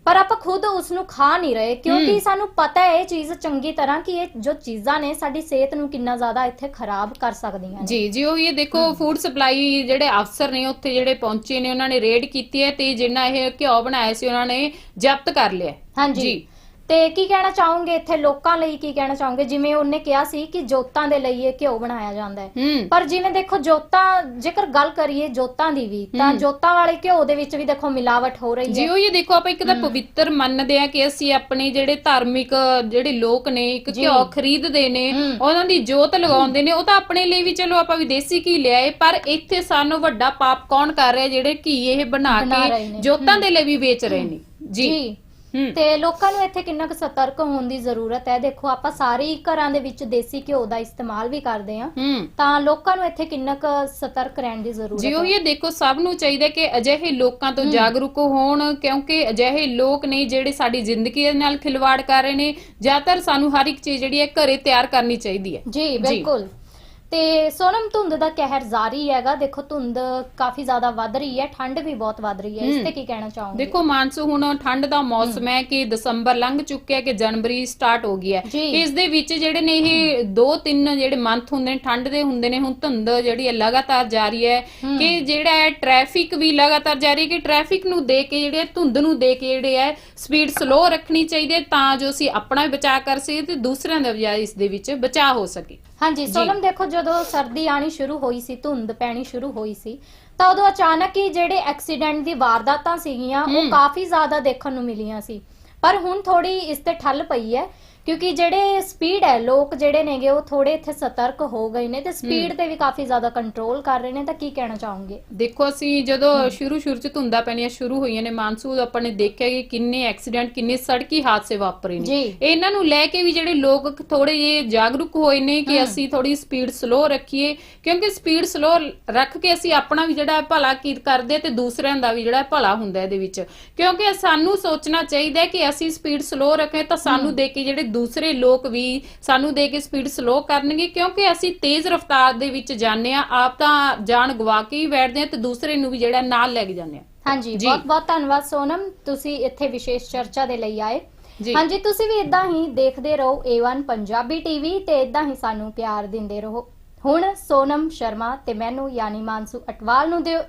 Speaker 1: ਪਰ ਆਪਾਂ ਖੁਦ ਉਸ ਨੂੰ ਖਾ ਨਹੀਂ ਰਹੇ ਕਿਉਂਕਿ। ਸਾਨੂੰ ਪਤਾ ਹੈ ਇਹ ਚੀਜ਼ ਚੰਗੀ ਤਰ੍ਹਾਂ ਕਿ ਇਹ ਜੋ ਚੀਜ਼ਾਂ ਨੇ ਸਾਡੀ ਸਿਹਤ ਨੂੰ ਕਿੰਨਾ ਜ਼ਿਆਦਾ ਇੱਥੇ ਖਰਾਬ ਕਰ ਸਕਦੀਆਂ ਨੇ
Speaker 2: ਜੀ ਜੀ ਉਹ ਇਹ ਦੇਖੋ ਫੂਡ ਸਪਲਾਈ ਜਿਹੜੇ ਅਫਸਰ ਨੇ ਉੱਥੇ ਜਿਹੜੇ ਪਹੁੰਚੇ ਨੇ ਉਹਨਾਂ ਨੇ ਰੇਡ ਕੀਤੀ ਹੈ ਤੇ ਜਿੰਨਾ ਇਹ ਘਿਓ ਬਣਾਇਆ ਸੀ ਉਹਨਾਂ ਨੇ ਜ਼ਬਤ ਕਰ ਲਿਆ।
Speaker 1: ਹਾਂਜੀ
Speaker 2: ਜੀ।
Speaker 1: ਤੇ ਕੀ ਕਹਿਣਾ ਚਾਹੋਗੇ ਇੱਥੇ ਲੋਕਾਂ ਲਈ ਕੀ ਕਹਿਣਾ ਚਾਹੋਗੇ? ਜਿਵੇਂ ਉਹਨੇ ਕਿਹਾ ਸੀ ਕਿ ਜੋਤਾਂ ਦੇ ਲਈ ਇਹ ਘਿਓ ਬਣਾਇਆ ਜਾਂਦਾ ਹੈ। ਪਰ ਜਿਵੇਂ ਦੇਖੋ ਜੋਤਾਂ ਜੇਕਰ ਗੱਲ ਕਰੀਏ ਜੋਤਾਂ ਦੀ ਵੀ ਤਾਂ। ਜੋਤਾਂ ਵਾਲੇ ਘਿਓ ਦੇ ਵਿੱਚ ਵੀ ਦੇਖੋ ਮਿਲਾਵਟ ਹੋ ਰਹੀ ਹੈ।
Speaker 2: ਉਹ ਇਹ ਦੇਖੋ ਆਪਾਂ ਇੱਕ ਤਾਂ ਪਵਿੱਤਰ ਮੰਨਦੇ ਆ ਕਿ ਅਸੀਂ ਆਪਣੇ ਜਿਹੜੇ ਧਾਰਮਿਕ ਜਿਹੜੇ ਲੋਕ ਨੇ ਇੱਕ। ਘਿਓ ਖਰੀਦਦੇ ਨੇ। ਉਹਨਾਂ ਦੀ ਜੋਤ ਲਗਾਉਂਦੇ ਨੇ ਉਹ ਤਾਂ ਆਪਣੇ ਲਈ ਵੀ ਚਲੋ ਆਪਾਂ ਵਿਦੇਸੀ ਘੀ ਲਿਆਏ ਪਰ ਇੱਥੇ ਸਾਨੂੰ ਵੱਡਾ ਪਾਪ ਕੌਣ ਕਰ ਰਿਹਾ ਜਿਹੜੇ ਘੀ ਇਹ ਬਣਾ ਕੇ। ਜੋਤਾਂ ਦੇ ਲਈ ਵੀ ਵੇਚ ਰਹੇ ਨੇ। ਜੀ। ਹੂੰ।
Speaker 1: ਤੇ ਲੋਕਾਂ ਨੂੰ ਇੱਥੇ ਕਿੰਨਾ ਕੁ ਸਤਰਕ ਹੋਣ ਦੀ ਜ਼ਰੂਰਤ ਹੈ? ਦੇਖੋ ਆਪਾਂ ਸਾਰੇ ਹੀ ਘਰਾਂ ਦੇ ਵਿੱਚ ਦੇਸੀ ਘਿਓ ਦਾ ਇਸਤੇਮਾਲ ਵੀ ਕਰਦੇ ਹਾਂ।
Speaker 2: ਹੂੰ।
Speaker 1: ਤਾਂ ਲੋਕਾਂ ਨੂੰ ਇੱਥੇ ਕਿੰਨਾ ਕੁ ਸਤਰਕ ਰਹਿਣ ਦੀ ਜ਼ਰੂਰਤ
Speaker 2: ਜੀ ਉਹ
Speaker 1: ਹੈ
Speaker 2: ਇਹ ਦੇਖੋ ਸਭ ਨੂੰ ਚਾਹੀਦਾ ਕਿ ਅਜਿਹੇ ਲੋਕਾਂ ਤੋਂ ਜਾਗਰੂਕ ਹੋਣ ਕਿਉਂਕਿ ਅਜਿਹੇ ਲੋਕ ਨੇ ਜਿਹੜੇ ਸਾਡੀ ਜ਼ਿੰਦਗੀ ਦੇ ਨਾਲ ਖਿਲਵਾੜ ਕਰ ਰਹੇ ਨੇ। ਜ਼ਿਆਦਾਤਰ ਸਾਨੂੰ ਹਰ ਇੱਕ ਚੀਜ਼ ਜਿਹੜੀ ਹੈ ਘਰੇ ਤਿਆਰ ਕਰਨੀ ਚਾਹੀਦੀ ਹੈ।
Speaker 1: ਜੀ। ਬਿਲਕੁਲ। ਤੇ ਸੋਨਮ ਧੁੰਦ ਦਾ ਕਹਿਰ ਜਾਰੀ ਹੈਗਾ। ਦੇਖੋ ਧੁੰਦ ਕਾਫੀ ਜ਼ਿਆਦਾ ਵੱਧ ਰਹੀ ਹੈ ਠੰਡ ਵੀ ਬਹੁਤ ਵੱਧ ਰਹੀ ਹੈ। ਇਸ। ਤੇ ਕੀ ਕਹਿਣਾ ਚਾਹੋਗੇ?
Speaker 2: ਦੇਖੋ ਮਾਨਸੂ ਹੁਣ ਠੰਡ ਦਾ ਮੌਸਮ ਹੈ। ਕਿ ਦਸੰਬਰ ਲੰਘ ਚੁੱਕਿਆ ਕਿ ਜਨਵਰੀ ਸਟਾਰਟ ਹੋ ਗਈ ਹੈ।
Speaker 1: ਜੀ।
Speaker 2: ਇਸ ਦੇ ਵਿੱਚ ਜਿਹੜੇ ਨੇ ਇਹ ਦੋ ਤਿੰਨ ਜਿਹੜੇ ਮੰਥ ਹੁੰਦੇ ਨੇ ਠੰਡ ਦੇ ਹੁੰਦੇ ਨੇ ਹੁਣ ਧੁੰਦ ਜਿਹੜੀ ਹੈ ਲਗਾਤਾਰ ਜਾਰੀ ਹੈ। ਕਿ ਜਿਹੜਾ ਹੈ ਟ੍ਰੈਫਿਕ ਵੀ ਲਗਾਤਾਰ ਜਾਰੀ ਹੈ ਕਿ ਟ੍ਰੈਫਿਕ ਨੂੰ ਦੇਖ ਕੇ ਜਿਹੜੇ ਹੈ, ਧੁੰਦ ਨੂੰ ਦੇਖ ਕੇ ਜਿਹੜੇ ਹੈ ਸਪੀਡ ਸਲੋ ਰੱਖਣੀ ਚਾਹੀਦੀ ਹੈ ਤਾਂ ਜੋ ਅਸੀਂ ਆਪਣਾ ਵੀ ਬਚਾਅ ਕਰ ਸਕੀਏ ਤੇ ਦੂਸਰਿਆਂ ਦਾ ਵੀ ਇਸ ਦੇ ਵਿੱਚ ਬਚਾਅ ਹੋ ਸਕੇ।
Speaker 1: ਹਾਂਜੀ ਸੋਨਮ ਦੇਖੋ ਜਦੋਂ ਸਰਦੀ ਆਣੀ ਸ਼ੁਰੂ ਹੋਈ ਸੀ ਧੁੰਦ ਪੈਣੀ ਸ਼ੁਰੂ ਹੋਈ ਸੀ ਤਾਂ ਉਦੋਂ ਅਚਾਨਕ ਹੀ ਜਿਹੜੇ ਐਕਸੀਡੈਂਟ ਦੀ ਵਾਰਦਾਤਾਂ ਸੀਗੀਆਂ ਉਹ। ਕਾਫੀ ਜ਼ਿਆਦਾ ਦੇਖਣ ਨੂੰ ਮਿਲੀਆਂ ਸੀ ਪਰ ਹੁਣ ਥੋੜੀ ਇਸ ਤੇ ਠੱਲ ਪਈ ਹੈ ਕਿਉਂਕਿ ਜਿਹੜੇ ਸਪੀਡ ਹੈ ਲੋਕ ਜਿਹੜੇ ਨੇਗੇ ਉਹ ਥੋੜੇ ਇੱਥੇ ਸਤਰਕ ਹੋ ਗਏ ਨੇ ਤੇ ਸਪੀਡ ਤੇ ਵੀ ਕਾਫੀ ਜ਼ਿਆਦਾ ਕੰਟਰੋਲ ਕਰ ਰਹੇ ਨੇ ਤਾਂ ਕੀ ਕਹਿਣਾ ਚਾਹੋਗੇ?
Speaker 2: ਦੇਖੋ ਅਸੀਂ ਜਦੋਂ ਸ਼ੁਰੂ ਸ਼ੁਰੂ ਚ ਧੁੰਦਾਂ ਪੈਣੀਆਂ ਸ਼ੁਰੂ ਹੋਈਆਂ ਨੇ ਮਾਨਸੂਨ ਆਪਾਂ ਨੇ ਦੇਖਿਆ ਕਿ ਕਿੰਨੇ ਐਕਸੀਡੈਂਟ ਕਿੰਨੇ ਸੜਕੀ ਹਾਦਸੇ ਵਾਪਰੇ ਨੇ।
Speaker 1: ਜੀ।
Speaker 2: ਇਹਨਾਂ ਨੂੰ ਲੈ ਕੇ ਵੀ ਜਿਹੜੇ ਲੋਕ ਥੋੜੇ ਜਿਹੇ ਜਾਗਰੂਕ ਹੋਏ ਨੇ ਕਿ। ਅਸੀਂ ਥੋੜੀ ਸਪੀਡ ਸਲੋ ਰੱਖੀਏ ਕਿਉਂਕਿ ਸਪੀਡ ਸਲੋ ਰੱਖ ਕੇ ਅਸੀਂ ਆਪਣਾ ਵੀ ਜਿਹੜਾ ਭਲਾ ਕੀ ਕਰਦੇ ਤੇ ਦੂਸਰਿਆਂ ਦਾ ਵੀ ਜਿਹੜਾ ਭਲਾ ਹੁੰਦਾ ਇਹਦੇ ਵਿੱਚ। ਕਿਉਂਕਿ ਸਾਨੂੰ ਸੋਚਣਾ ਚਾਹੀਦਾ ਹੈ ਕਿ ਅਸੀਂ ਸਪੀਡ ਸਲੋ ਰੱਖੇ ਤਾਂ ਸਾਨੂੰ ਦੇਖ ਕੇ ਜਿਹੜੇ ਦੂਸਰੇ ਲੋਕ ਵੀ ਸਾਨੂੰ ਦੇਖ ਕੇ ਸਪੀਡ ਸਲੋ ਕਰਨਗੇ ਕਿਉਂਕਿ ਅਸੀਂ ਤੇਜ਼ ਰਫ਼ਤਾਰ ਦੇ ਵਿੱਚ ਜਾਂਦੇ ਆ ਆਪ ਤਾਂ ਜਾਨ ਗਵਾ ਕੇ ਹੀ ਬੈਠਦੇ ਆ ਤੇ ਦੂਸਰੇ ਨੂੰ ਵੀ ਜਿਹੜਾ ਨਾਲ ਲੈ ਕੇ ਜਾਂਦੇ ਆ
Speaker 1: ਹਾਂਜੀ। ਬਹੁਤ ਬਹੁਤ ਧੰਨਵਾਦ ਸੋਨਮ ਤੁਸੀਂ ਇੱਥੇ ਵਿਸ਼ੇਸ਼ ਚਰਚਾ ਦੇ ਲਈ ਆਏ। ਹਾਂਜੀ ਤੁਸੀਂ ਵੀ ਇਦਾਂ ਹੀ ਦੇਖਦੇ ਰਹੋ A1 ਪੰਜਾਬੀ ਟੀਵੀ ਤੇ ਇਦਾਂ ਹੀ ਸਾਨੂੰ ਪਿਆਰ ਦਿੰਦੇ ਰਹੋ। ਹੁਣ ਸੋਨਮ ਸ਼ਰਮਾ ਤੇ ਮੈਨੂੰ ਯਾਨੀ ਮਾਨਸੂ ਅਟਵਾਲ ਨੂੰ ਦਿਓ